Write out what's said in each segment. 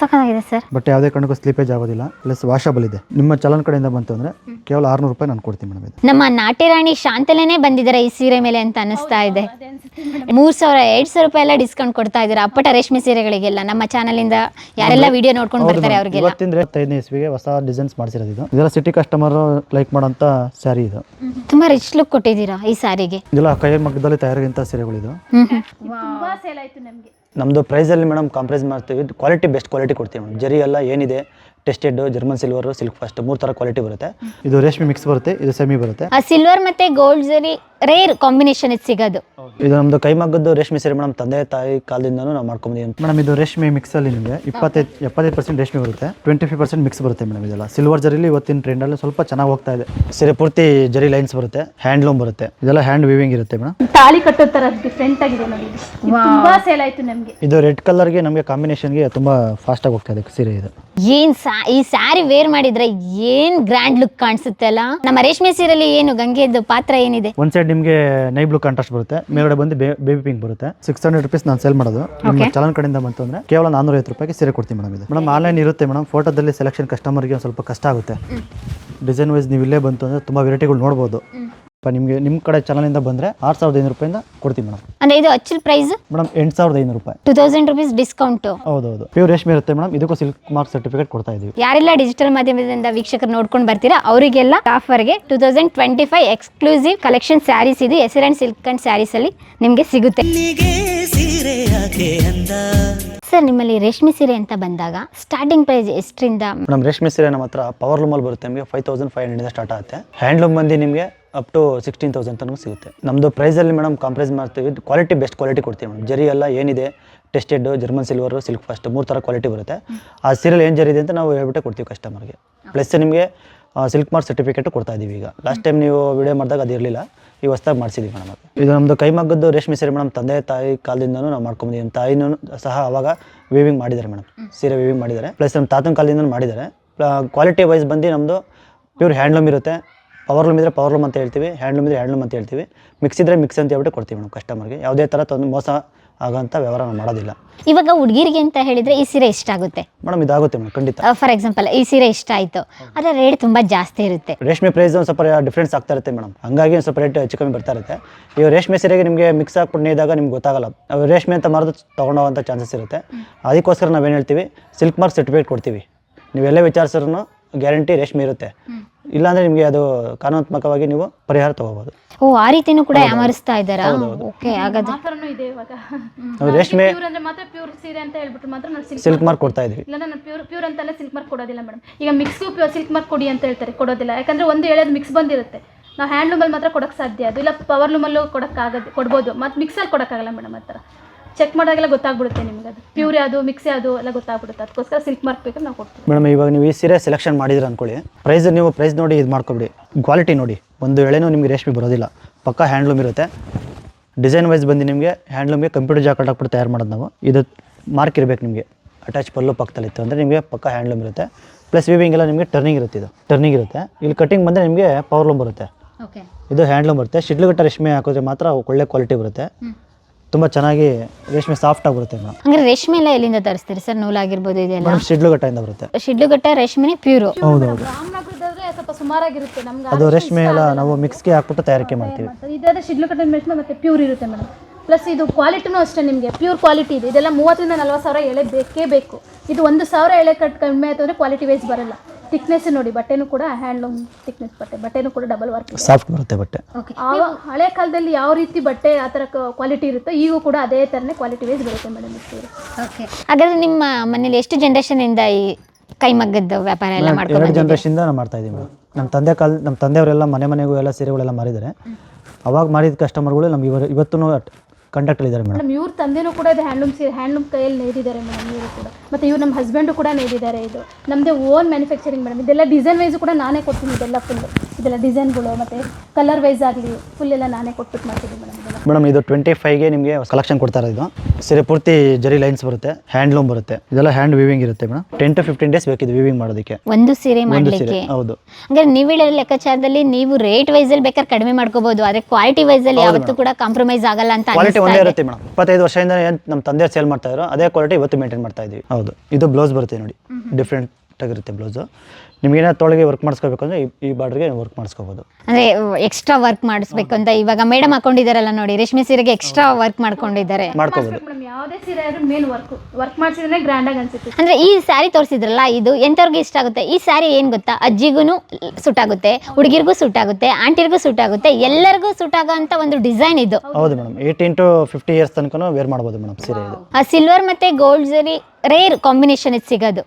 ಸಖತ್ತಾಗಿದೆ sir. But ಯಾವುದೇ ಕಾರಣಕ್ಕೂ ಸ್ಲೀಪೇಜ್ ಆಗೋದಿಲ್ಲ. ಪ್ಲಸ್ ವಾಷಬಲ್ ಇದೆ. ನಿಮ್ಮ ಚಲನ್ ಕಡೆಯಿಂದ ಬಂತು ಅಂದ್ರೆ ಕೇವಲ ಆರುನೂರು ರೂಪಾಯಿ ನಾನು ಕೊಡ್ತೀನಿ ಮೇಡಮ್ ಇದು. ನಮ್ಮ ನಾಟಿ ರಾಣಿ ಶಾಂತಲೇನೆ ಬಂದಿದ್ದಾರೆ ಈ ಸೀರೆ ಮೇಲೆ ಅಂತ ಅನಿಸ್ತಾ ಇದೆ. ಮೂರ್ ಸಾವಿರ ಎರಡ್ ಸಾವಿರ ರೂಪಾಯಿ ಎಲ್ಲ ಡಿಸ್ಕೌಂಟ್ ಕೊಡ್ತಾ ಇದ್ದೀರಾ. ಅಪ್ಪಟ ರೇಷ್ಮೆ ಸೀರೆಗಳಿಗೆಲ್ಲ. ನಮ್ಮ ಚಾನಲ್ ಇಂದ ಯಾರೆಲ್ಲ ವಿಡಿಯೋ ನೋಡ್ಕೊಂಡು ಬರ್ತಾರೆ ಅವ್ರಿಗೆಲ್ಲ. ಇವತ್ತಿಂದ್ರೆ ಹತ್ತೈದನೇ ಇಸ್ವಿಗೆ ಹೊಸ ಡಿಸೈನ್ಸ್ ಮಾಡಿಸಿರೋದು ಇದು. ಇದೆಲ್ಲ ಸಿಟಿ ಕಸ್ಟಮರ್ ಲೈಕ್ ಮಾಡೋಂಥ ಸ್ಯಾರಿ ಇದು. ತುಂಬಾ ರಿಚ್ ಲುಕ್ ಕೊಟ್ಟಿದ್ದೀರಾ ಈ ಸಾರಿಗೆ ಇದೆಲ್ಲ ಕೈ ಮಗ್ಗದಲ್ಲಿ ತಯಾರಿಗಿಂತ ಸೀರೆಗಳಿದು. ಹ್ಮ್ ಹ್ಮ್. ತುಂಬಾ ಸೇಲ್ ಆಯ್ತು ನಮಗೆ. ನಮ್ಮದು ಪ್ರೈಸಲ್ಲಿ ಮೇಡಮ್ ಕಾಂಪ್ರೈಸ್ ಮಾಡ್ತೀವಿ. ಕ್ವಾಲಿಟಿ ಬೆಸ್ಟ್ ಕ್ವಾಲಿಟಿ ಕೊಡ್ತೀವಿ ಮೇಡಮ್ ಜರಿ ಎಲ್ಲ ಏನಿದೆ tested German silver silk first ಮೂರು ಥರ ಕ್ವಾಲಿಟಿ ಬರುತ್ತೆ. ಇದು ರೇಷ್ಮೆ ಮಿಕ್ಸ್ ಬರುತ್ತೆ ಇದು ಸೆಮಿ ಬರುತ್ತೆ. ಆ ಸಿಲ್ವರ್ ಮತ್ತೆ ಗೋಲ್ಡ್ ಜರಿ ರೇರ್ ಕಾಂಬಿನೇಷನ್ ಇದು ಸಿಗೋದು. ಇದು ನಮ್ದು ಕೈಮಗ್ಗದ್ದು ರೇಷ್ಮೆ ಸೀರೆ ಮೇಡಮ್ ತಂದೆ ತಾಯಿ ಕಾಲದಿಂದನೂ ನಾವು ಮಾಡ್ಕೊಂಬಂದಿದ್ದೀವಿ ಮೇಡಮ್ ಇದು ರೇಷ್ಮೆ ಮಿಕ್ಸ್ ಅಲ್ಲಿ ನಿಮಗೆ ಇಪ್ಪತ್ತೈದು ಎಪ್ಪತ್ತೈದು ಪರ್ಸೆಂಟ್ ರೇಷ್ಮೆ ಬರುತ್ತೆ ಟ್ವೆಂಟಿ ಫೈವ್ ಪರ್ಸೆಂಟ್ ಮಿಕ್ಸ್ ಬರುತ್ತೆ ಮೇಡಮ್ ಇದೆಲ್ಲ. ಸಿಲ್ವರ್ ಜರಿಲಿ ಇವತ್ತಿನ ಟ್ರೆಂಡಲ್ಲಿ ಸ್ವಲ್ಪ ಚೆನ್ನಾಗಿ ಹೋಗ್ತಾ ಇದೆ. ಸೀರೆ ಪೂರ್ತಿ ಜರಿ ಲೈನ್ಸ್ ಬರುತ್ತೆ ಹ್ಯಾಂಡ್ಲೂಮ್ ಬರುತ್ತೆ. ಇದೆಲ್ಲ ಹ್ಯಾಂಡ್ ವಿವಿಂಗ್ ಇರುತ್ತೆ ಮೇಡಮ್. ತಾಳಿ ಕಟ್ಟೋ ತರ ಡಿಫ್ರೆಂಟ್ ಆಗಿದೆ ನೋಡಿ ಇದು. ಇದು ತುಂಬಾ ಸೇಲ್ ಆಯ್ತು ನಮಗೆ. ಇದು ರೆಡ್ ಕಲರ್ಗೆ ನಮಗೆ ಕಾಂಬಿನೇಷನ್ಗೆ ತುಂಬಾ ಫಾಸ್ಟ್ ಆಗಿ ಹೋಗ್ತಾ ಇದೆ ಸೀರೆ ಇದು. ಏನ್ ಸಾ ಈ ಸ್ಯಾರಿ ವೇರ್ ಮಾಡಿದ್ರೆ ಏನ್ ಗ್ರ್ಯಾಂಡ್ ಲುಕ್ ಕಾಣಿಸುತ್ತೆ ಅಲ್ಲ? ನಮ್ಮ ರೇಷ್ಮೆ ಸೀರೆಲಿ ಏನು ಗಂಗೆದು ಪಾತ್ರ ಏನಿದೆ? ಒಂದ್ ಸೈಡ್ ನಿಮಗೆ ನೈ ಬ್ಲೂ ಕಾಂಟ್ರಾಸ್ಟ್ ಬರುತ್ತೆ. ಮೇಲ್ಗಡೆ ಬಂದು ಬೇಬಿ ಪಿಂಕ್ ಬರುತ್ತೆ. ಸಿಕ್ಸ್ ಹಂಡ್ರೆಡ್ ರುಪೀಸ್ ನಾನು ಸೇಲ್ ಮಾಡೋದು. ನಿಮ್ಮ ಚಲನ್ ಕಡೆಯಿಂದ ಬಂತು ಅಂದ್ರೆ ಕೇವಲ ನಾನೂರ ಐವತ್ತು ರೂಪಾಯಿಗೆ ಸೀರೆ ಕೊಡ್ತೀನಿ ಮೇಡಮ್ ಇದು. ಮೇಡಮ್ ಆನ್ಲೈನ್ ಇರುತ್ತೆ ಮೇಡಮ್ ಫೋಟೋದಲ್ಲಿ ಸೆಲೆಕ್ಷನ್ ಕಸ್ಟಮರ್ಗೆ ಒಂದು ಸ್ವಲ್ಪ ಕಷ್ಟ ಆಗುತ್ತೆ. ಡಿಸೈನ್ ವೈಸ್ ನೀವು ಇಲ್ಲೇ ಬಂತು ಅಂದ್ರೆ ತುಂಬ ವೆರೈಟಿಗಳು ನೋಡ್ಬೋದು. ನಿಮಗೆ ನಿಮ್ಮ ಕಡೆ ಚಾನಲಿಂದ ಬಂದರೆ ಆರು ಸಾವಿರದ ಐನೂರು ರೂಪಾಯಿಂದ ಕೊಡ್ತೀವಿ ಮೇಡಮ್. ಅಂದ್ರೆ ಇದು ಅಚ್ಚಲ್ ಪ್ರೈಸ್ ಮೇಡಮ್ ಎಂಟು ಸಾವಿರದ ಐನೂರು ರೂಪಾಯಿ. ಟೂ ತೌಸಂಡ್ ರುಪೀಸ್ ಡಿಸ್ಕೌಂಟ್ ಹೌದೌದು. ಪ್ಯೂರ್ ರೇಷ್ಮೆ ಇರುತ್ತೆ ಮೇಡಮ್. ಇದಕ್ಕೂ ಸಿಲ್ಕ್ ಮಾರ್ಕ್ ಸರ್ಟಿಫಿಕೇಟ್ ಕೊಡ್ತಾ ಇದೀವಿ. ಯಾರೆಲ್ಲ ಡಿಜಿಟಲ್ ಮಾಧ್ಯಮದಿಂದ ವೀಕ್ಷಕರು ನೋಡ್ಕೊಂಡು ಬರ್ತೀರಾ ಅವರಿಗೆಲ್ಲ ಆಫರ್ಗೆ two thousand twenty five exclusive collection sarees ಇದು ಹೆಸರ್ ಅಂಡ್ ಸಿಲ್ಕ್ ಅಂಡ್ ಸ್ಯಾರೀಸ್ ಅಲ್ಲಿ ನಿಮಗೆ ಸಿಗುತ್ತೆ. ಸರ್ ನಿಮ್ಮಲ್ಲಿ ರೇಷ್ಮೆ ಸೀರೆ ಅಂತ ಬಂದಾಗ ಸ್ಟಾರ್ಟಿಂಗ್ ಪ್ರೈಸ್ ಎಷ್ಟರಿಂದ? ಮೇಡಮ್ ರೇಷ್ಮೆ ಸೀರೆ ನಮ್ಮ ಹತ್ರ ಪವರ್ ಲೂಮಲ್ಲಿ ಬರುತ್ತೆ ನಿಮಗೆ five thousand five hundred start ಆಗುತ್ತೆ. ಹ್ಯಾಂಡ್ಲೂಮ್ ಬಂದು ನಿಮಗೆ ಅಪ್ ಟು ಸಿಕ್ಸ್ಟೀನ್ ತೌಸಂಡ್ ತನಕ ಸಿಗುತ್ತೆ. ನಮ್ಮದು ಪ್ರೈಸಲ್ಲಿ ಮೇಡಮ್ ಕಾಂಪ್ರೈಸ್ ಮಾಡ್ತೀವಿ. ಕ್ವಾಲಿಟಿ ಬೆಸ್ಟ್ ಕ್ವಾಲಿಟಿ ಕೊಡ್ತೀವಿ ಮೇಡಮ್ ಜರಿ ಎಲ್ಲ ಏನಿದೆ tested German silver silk first ಮೂರು ಥರ ಕ್ವಾಲಿಟಿ ಬರುತ್ತೆ. ಆ ಸೀರಿಯಲ್ ಏನು ಜರಿ ಇದೆ ಅಂತ ನಾವು ಹೇಳ್ಬಿಟ್ಟೆ ಕೊಡ್ತೀವಿ ಕಸ್ಟಮರ್ಗೆ ಪ್ಲಸ್ ನಿಮಗೆ ಸಿಲ್ಕ್ ಮಾರ್ಕ್ ಸರ್ಟಿಫಿಕೇಟ್ ಕೊಡ್ತಾ ಇದ್ದೀವಿ ಈಗ. ಲಾಸ್ಟ್ ಟೈಮ್ ನೀವು ವಿಡಿಯೋ ಮಾಡಿದಾಗ ಅದು ಇರಲಿಲ್ಲ. ಈ ಹೊಸ್ದಾಗಿ ಮಾಡಿಸಿದ್ವಿ ಮೇಡಮ್ ಅದು. ಇದು ನಮ್ಮದು ಕೈಮಗ್ಗದ್ದು ರೇಷ್ಮೆ ಸೀರೆ ಮೇಡಮ್ ತಂದೆ, ತಾಯಿ ಕಾಲದಿಂದನೂ ನಾವು ಮಾಡ್ಕೊಂಬಂದಿದ್ದೀವಿ ನಮ್ಮ ತಾಯಿನೂ ಸಹ ಅವಾಗ ವೀವಿಂಗ್ ಮಾಡಿದ್ದಾರೆ ಮೇಡಮ್ ಸೀರೆ ವೀವಿಂಗ್ ಮಾಡಿದ್ದಾರೆ. ಪ್ಲಸ್ ನಮ್ಮ ತಾತನ ಕಾಲದಿಂದ ಮಾಡಿದ್ದಾರೆ. ಕ್ವಾಲಿಟಿ ವೈಸ್ ಬಂದು ನಮ್ಮದು ಪ್ಯೂರ್ ಹ್ಯಾಂಡ್ಲೂಮ್ ಇರುತ್ತೆ. ಪವರ್ಲೂಮ್ ಇದ್ದರೆ ಪವರ್ಲೂಮ್ ಅಂತ ಹೇಳ್ತೀವಿ ಹ್ಯಾಂಡ್ಲೂಮ್ ಇದ್ದರೆ ಹ್ಯಾಂಡ್ಲೂಮ್ ಅಂತ ಹೇಳ್ತೀವಿ. ಮಿಕ್ಸ್ ಇದ್ದರೆ ಮಿಕ್ಸ್ ಅಂತ ಹೇಳ್ಬಿಟ್ಟು ಕೊಡ್ತೀವಿ ಮೇಡಮ್ ಕಸ್ಟಮರ್ಗೆ ಯಾವುದೇ ಥರ ತೊಂದರೆ ಮೋಸ ಆಗೋಂಥ ವ್ಯವಹಾರ ನಾವು ಮಾಡೋದಿಲ್ಲ. ಇವಾಗ ಹುಡುಗಿರಿಗೆ ಅಂತ ಹೇಳಿದ್ರೆ ಈ ಸೀರೆ ಇಷ್ಟ ಆಗುತ್ತೆ? ಮೇಡಮ್ ಇದಾಗುತ್ತೆ ಮೇಡಮ್ ಖಂಡಿತ. ಫಾರ್ ಎಕ್ಸಾಂಪಲ್ ಈ ಸೀರೆ ಇಷ್ಟ ಆಯಿತು. ಅದರ ರೇಟ್ ತುಂಬ ಜಾಸ್ತಿ ಇರುತ್ತೆ. ರೇಷ್ಮೆ ಪ್ರೈಸ್ ಒಂದು ಸ್ವಲ್ಪ ಡಿಫ್ರೆನ್ಸ್ ಆಗ್ತಾ ಇರುತ್ತೆ ಮೇಡಮ್. ಹಾಗಾಗಿ ಒಂದು ಸ್ವಲ್ಪ ರೇಟ್ ಹೆಚ್ಚು ಕಮ್ಮಿ ಬರ್ತಾ ಇರುತ್ತೆ. ಇವಾಗ ರೇಷ್ಮೆ ಸೀರೆಗೆ ನಿಮಗೆ ಮಿಕ್ಸ್ ಹಾಕ್ಬಿಟ್ಟು ನೇಯ್ದಾಗ ನಿಮ್ಗೆ ಗೊತ್ತಾಗಲ್ಲ. ಅವು ರೇಷ್ಮೆ ಅಂತ ಮಾರೋದು ತೊಗೊಂಡೋಗೋಂಥ ಚಾನ್ಸಸ್ ಇರುತ್ತೆ. ಅದಕ್ಕೋಸ್ಕರ ನಾವೇನು ಹೇಳ್ತೀವಿ ಸಿಲ್ಕ್ ಮಾರ್ಕ್ ಸರ್ಟಿಫಿಕೇಟ್ ಕೊಡ್ತೀವಿ. ನೀವೆಲ್ಲೇ ವಿಚಾರಿಸಿದ್ರು ಗ್ಯಾರಂಟಿ ರೇಷ್ಮೆ ಇರುತ್ತೆ. ಇಲ್ಲಾಂದ್ರೆ ನಿಮಗೆ ಅದು ಕಾನೂನಾತ್ಮಕವಾಗಿ ನೀವು ಪರಿಹಾರ ತಗೋಬಹುದು ಓ ಆ ರೀತಿನೂ ಕೂಡ ಯಾಮರಿಸ್ತಾ ಇದ್ದಾರಾ? ಓಕೆ ಹಾಗಾದ್ರೆ ಆಫರ್ನು ಇದೆ ಇವಾಗ. ನಾವು ರೇಷ್ಮೆ ಪ್ಯೂರ್ ಅಂದ್ರೆ ಮಾತ್ರ ಪ್ಯೂರ್ ಸೀರೆ ಅಂತ ಹೇಳ್ಬಿಟ್ಟು ಮಾತ್ರ ನಾವು ಸಿಲ್ಕ್ ಸಿಲ್ಕ್ ಮಾರ್ಕ್ ಕೊಡ್ತಾ ಇದೀವಿ ಇಲ್ಲ ನಾನು ಪ್ಯೂರ್ ಪ್ಯೂರ್ ಅಂತಲ್ಲ ಸಿಲ್ಕ್ ಮಾರ್ಕ್ ಕೊಡೋದಿಲ್ಲ ಮೇಡಮ್ ಈಗ ಮಿಕ್ಸ್ ಪ್ಯೂರ್ ಸಿಲ್ಕ್ ಮಾರ್ಕ್ ಕೊಡಿ ಅಂತ ಹೇಳ್ತಾರೆ ಕೊಡೋದಿಲ್ಲ. ಯಾಕಂದ್ರೆ ಒಂದು ಹೇಳೋದು ಮಿಕ್ಸ್ ಬಂದಿರುತ್ತೆ. ನಾವು ಹ್ಯಾಂಡ್ಲೂಮಲ್ಲಿ ಮಾತ್ರ ಕೊಡೋಕ್ಕೆ ಸಾಧ್ಯ ಅದು. ಇಲ್ಲ ಪವರ್ ಲೂಮಲ್ಲೂ ಕೊಡೋಕ್ಕಾಗದು ಕೊಡ್ಬೋದು. ಮತ್ತೆ ಮಿಕ್ಸಲ್ಲಿ ಕೊಡಕ್ಕಾಗಲ್ಲ ಮೇಡಮ್ ಆ ಥರ ಚೆಕ್ ಮಾಡಿದಾಗೆಲ್ಲ ಗೊತ್ತಾಗ್ಬಿಡುತ್ತೆ ನಿಮ್ಗೆ ಅದು. ಪ್ಯೂರ್ ಯಾವುದು ಮಿಕ್ಸ್ ಯಾವುದು ಎಲ್ಲ ಗೊತ್ತಾಗ್ಬಿಡುತ್ತೆ. ಅದಕ್ಕೋಸ್ಕರ ಸಿಲ್ಕ್ ಮಾರ್ಕ್ ಬೇಕು ನಾವು ಕೊಡ್ತೀವಿ. ಮೇಡಮ್ ಇವಾಗ ನೀವು ಈ ಸೀರೆ ಸೆಲೆಕ್ಷನ್ ಮಾಡಿದ್ರೆ ಅಂದ್ಕೊಳ್ಳಿ ಪ್ರೈಸ್ ನೀವು ಪ್ರೈಸ್ ನೋಡಿ ಇದು ಮಾಡ್ಕೊಬಿಡಿ. ಕ್ವಾಲಿಟಿ ನೋಡಿ. ಒಂದು ಎಳೆನೂ ನಿಮಗೆ ರೇಷ್ಮೆ ಬರೋದಿಲ್ಲ. ಪಕ್ಕ ಹ್ಯಾಂಡ್ಲೂಮ್ ಇರುತ್ತೆ. ಡಿಸೈನ್ ವೈಸ್ ಬಂದು ನಿಮಗೆ ಹ್ಯಾಂಡ್ಲೂಮ್ಗೆ ಕಂಪ್ಯೂಟರ್ ಜಾಕೆಟ್ ಹಾಕ್ಬಿಟ್ಟು ತಯಾರು ಮಾಡೋದು ನಾವು. ಇದು ಮಾರ್ಕ್ ಇರಬೇಕು ನಿಮಗೆ. ಅಟ್ಯಾಚ್ ಪಲ್ಲು ಪಕ್ಕದಲ್ಲಿ ಇತ್ತು ಅಂದರೆ ನಿಮಗೆ ಪಕ್ಕ ಹ್ಯಾಂಡ್ಲೂಮ್ ಇರುತ್ತೆ. ಪ್ಲಸ್ ವಿವಿಂಗ್ ಎಲ್ಲ ನಿಮಗೆ ಟರ್ನಿಂಗ್ ಇರುತ್ತೆ ಇದು. ಟರ್ನಿಂಗ್ ಇರುತ್ತೆ. ಇಲ್ಲಿ ಕಟಿಂಗ್ ಬಂದರೆ ನಿಮಗೆ ಪವರ್ಲೂಮ್ ಬರುತ್ತೆ. ಇದು ಹ್ಯಾಂಡ್ಲೂಮ್ ಬರುತ್ತೆ. ಶಿಡ್ಲುಗಟ್ಟ ರೇಷ್ಮೆ ಹಾಕಿದ್ರೆ ಮಾತ್ರ ಒಳ್ಳೆ ಕ್ವಾಲಿಟಿ ಬರುತ್ತೆ. ತುಂಬ ಚೆನ್ನಾಗಿ ರೇಷ್ಮೆ ಸಾಫ್ಟ್ ಆಗಿರುತ್ತೆ ಮೇಡಮ್. ಹಂಗಾರೆ ರೇಷ್ಮೆ ಎಲ್ಲ ಎಲ್ಲಿಂದ ತರಿಸ್ತೀರಿ ಸರ್? ನೂಲಾಗಿರ್ಬೋದು ಇದೆಲ್ಲ ಮೇಡಮ್ ಶಿಡ್ಲುಗಟ್ಟೆಯಿಂದ ಬರುತ್ತೆ. ಶಿಡ್ಲುಘಟ್ಟ ರೇಷ್ಮೆನೇ ಪ್ಯೂರು ಹೌದೌದು ರಾಮನಗರದಾದ್ರೆ ಸ್ವಲ್ಪ ಸುಮಾರಾಗಿರುತ್ತೆ ನಮ್ಗೆ. ಅದು ರೇಷ್ಮೆ ಎಲ್ಲ ನಾವು ಮಿಕ್ಸ್ಗೆ ಹಾಕ್ಬಿಟ್ಟು ತಯಾರಿಕೆ ಮಾಡ್ತೀವಿ. ಇದಾದ್ರೆ ಶಿಡ್ಲು ರೇಷ್ಮೆ ಮತ್ತೆ ಪ್ಯೂರ್ ಇರುತ್ತೆ ಮೇಡಮ್. ಪ್ಲಸ್ ಇದು ಕ್ವಾಲಿಟಿನೂ ಅಷ್ಟೇ ನಿಮಗೆ ಪ್ಯೂರ್ ಕ್ವಾಲಿಟಿ ಇದೆ. ಇದೆಲ್ಲ ಮೂವತ್ತರಿಂದ ನಲ್ವತ್ತು ಸಾವಿರ ಎಳೆ ಬೇಕೇ ಬೇಕು. ಇದು ಒಂದು ಸಾವಿರ ಎಳೆ ಕಟ್ ಕಡಿಮೆ ಆಯ್ತು ಅಂದರೆ ಕ್ವಾಲಿಟಿ ವೈಸ್ ಬರಲ್ಲ. ಥಿಕ್ನೆಸ್ ನೋಡಿ ಬಟ್ಟೆನೂ ಕೂಡ ಹ್ಯಾಂಡ್ಲೂಮ್ ಥಿಕ್ನೆಸ್ ಬಟ್ಟೆ ಬಟ್ಟೆನೂ ಕೂಡ ಡಬಲ್ ವರ್ಕ್ ಸಾಫ್ಟ್ ಬರುತ್ತೆ ಬಟ್ಟೆ. ಆವ ಹಳೆ ಕಾಲದಲ್ಲಿ ಯಾವ ರೀತಿ ಬಟ್ಟೆ ಆ ಥರ ಕ್ವಾಲಿಟಿ ಇರುತ್ತೋ ಈಗೂ ಕೂಡ ಅದೇ ಥರನೇ ಕ್ವಾಲಿಟಿ ವೈಸ್ ಬರುತ್ತೆ ಮೇಡಮ್ ಓಕೆ ಹಾಗಾದ್ರೆ ನಿಮ್ಮ ಮನೇಲಿ ಎಷ್ಟು ಜನರೇಷನ್ ಇಂದ ಈ ಕೈಮಗ್ಗದ ವ್ಯಾಪಾರ ಎಲ್ಲ ಎರಡು ಮಾಡ್ಕೊಂಡು ಇಂದ ನಾವು ಮಾಡ್ತಾ ಇದ್ದೀವಿ ಮೇಡಮ್ ನಮ್ಮ ತಂದೆ ಕಾಲ ನಮ್ಮ ತಂದೆಯವರೆಲ್ಲ ಮನೆ ಮನೆಗೂ ಎಲ್ಲ ಸೀರೆಗಳೆಲ್ಲ ಮಾರಿದ್ದಾರೆ. ಅವಾಗ ಮಾರಿದ ಕಸ್ಟಮರ್ಗಳು ನಮ್ಗೆ ಇವರು ಇವತ್ತೂ ಕಂಟ್ಯಾಕ್ಟಲ್ಲಿದ್ದಾರೆ ಇದ್ದಾರೆ ಮೇಡಮ್ ಇವ್ರ ತಂದೆನೂ ಕೂಡ ಇದು ಹ್ಯಾಂಡ್ಲೂಮ್ ಸೀರೆ ಹ್ಯಾಂಡ್ಲೂಮ್ ಕೈಯಲ್ಲಿ ನೇದಿದ್ದಾರೆ ಮೇಡಮ್ ಇವರು ಕೂಡ. ಮತ್ತು ಇವ್ರು ನಮ್ಮ ಹಸ್ಬೆಂಡು ಕೂಡ ನೇದಿದ್ದಾರೆ ಇದು. ನಮ್ಮದೇ ಓನ್ ಮ್ಯಾನುಫ್ಯಾಕ್ಚರಿಂಗ್ ಮೇಡಮ್ ಇದೆಲ್ಲ ಡಿಸೈನ್ ವೈಸು ಕೂಡ ನಾನೇ ಕೊಡ್ತೀನಿ ಇದೆಲ್ಲ ಫುಲ್ಲು ಇದೆಲ್ಲ ಡಿಸೈನ್ಗಳು ಮತ್ತೆ ಕಲರ್ ವೈಸ್ ಆಗಲಿ ಫುಲ್ ಎಲ್ಲ ನಾನೇ ಕೊಟ್ಬಿಟ್ಟು ಮಾಡ್ತೀನಿ ಮೇಡಮ್ ಇದೆಲ್ಲ. ಮೇಡಮ್ ಇದು ಟ್ವೆಂಟಿ ಫೈವ್ಗೆ ನಿಮಗೆ ಕಲೆಕ್ಷನ್ ಕೊಡ್ತಾರೆ ಇದು. ಸೀರೆ ಪೂರ್ತಿ ಜರಿ ಲೈನ್ಸ್ ಬರುತ್ತೆ ಹ್ಯಾಂಡ್ಲೂಮ್ ಬರುತ್ತೆ. ಇದೆಲ್ಲ ಹ್ಯಾಂಡ್ ವಿವಿಂಗ್ ಇರುತ್ತೆ madam ten to fifteen days ಬೇಕಿದೆ ವಿವಿಂಗ್ ಮಾಡೋದಕ್ಕೆ. ಒಂದು ಸೀರೆ ಒಂದು ಸೀರೆ ಮಾಡ್ಲಿಕ್ಕೆ. ಹೌದು. ಅಂದ್ರೆ ನೀವು ಹೇಳೋ ಲೆಕ್ಕಾಚಾರದಲ್ಲಿ ನೀವು ರೇಟ್ ವೈಸ್ ಅಲ್ಲಿ ಬೇಕಾದ್ರೆ ಕಡಿಮೆ ಮಾಡ್ಕೋಬಹುದು ಆದ್ರೆ ಕ್ವಾಲಿಟಿ ವೈಸ್ ಅಲ್ಲಿ ಯಾವತ್ತೂ ಕೂಡ ಕಾಂಪ್ರಮೈಸ್ ಆಗಲ್ಲ ಅಂತ ಕ್ವಾಲಿಟಿ ಒಂದೇ ಇರುತ್ತೆ ಮೇಡಮ್ ಇಪ್ಪತ್ತೈದು ವರ್ಷದಿಂದ ಏನು ನಮ್ಮ ತಂದೆ ಸೇಲ್ ಮಾಡ್ತಾ ಇದ್ರು ಅದೇ ಕ್ವಾಲಿಟಿ ಇವತ್ತು ಮೇಂಟೈನ್ ಮಾಡ್ತಾ ಇದೀವಿ. ಹೌದು. ಇದು ಬ್ಲೌಸ್ ಬರುತ್ತೆ ನೋಡಿ. ಡಿಫ್ರೆಂಟ್ ಆಗಿರುತ್ತೆ ಬ್ಲೌಸು. ನಿಮಗೇನೋ ತೊಳಗೆ ವರ್ಕ್ ಮಾಡಿಸ್ಕೋಬೇಕು ಅಂದರೆ ಈ ಬಾರ್ಡ್ರಿಗೆ ವರ್ಕ್ ಮಾಡಿಸ್ಕೋಬೋದು. ಅಂದರೆ ಎಕ್ಸ್ಟ್ರಾ ವರ್ಕ್ ಮಾಡಿಸ್ಬೇಕು ಅಂತ ಇವಾಗ ಮೇಡಮ್ ಹಾಕೊಂಡಿದ್ದಾರಲ್ಲ ನೋಡಿ ರೇಷ್ಮೆ ಸೀರೆಗೆ ಎಕ್ಸ್ಟ್ರಾ ವರ್ಕ್ ಮಾಡ್ಕೊಂಡಿದ್ದಾರೆ. ಮಾಡ್ಕೋಬೋದು. ಯಾವುದೇ ಸೀರೆ ಆದ್ರೂ ಮೇನ್ ವರ್ಕ್ ವರ್ಕ್ ಮಾಡಿಸಿದ್ರೆ ಗ್ರ್ಯಾಂಡ್ ಆಗಿ ಅನ್ಸುತ್ತೆ. ಅಂದರೆ ಈ ಸ್ಯಾರಿ ತೋರಿಸಿದ್ರಲ್ಲ ಇದು ಎಂಥವ್ರಿಗೆ ಇಷ್ಟ ಆಗುತ್ತೆ? ಈ ಸ್ಯಾರಿ ಏನು ಗೊತ್ತಾ? ಅಜ್ಜಿಗೂ ಸೂಟ್ ಆಗುತ್ತೆ ಸುಟ್ಟಾಗುತ್ತೆ ಸೂಟ್ ಆಗುತ್ತೆ ಆಂಟಿರಿಗೂ ಸೂಟ್ ಆಗುತ್ತೆ ಎಲ್ಲರಿಗೂ ಸೂಟ್ ಆಗೋ ಅಂತ ಒಂದು ಡಿಸೈನ್ ಇದು. ಹೌದು madam eighteen to fifty years ತನಕ ವೇರ್ ಮಾಡ್ಬೋದು ಮೇಡಮ್ ಸೀರೆ ಇದು. ಆ ಸಿಲ್ವರ್ ಮತ್ತೆ ಗೋಲ್ಡ್ ಜರಿ ರೇರ್ ಕಾಂಬಿನೇಷನ್ ಇದು ಸಿಗೋದು.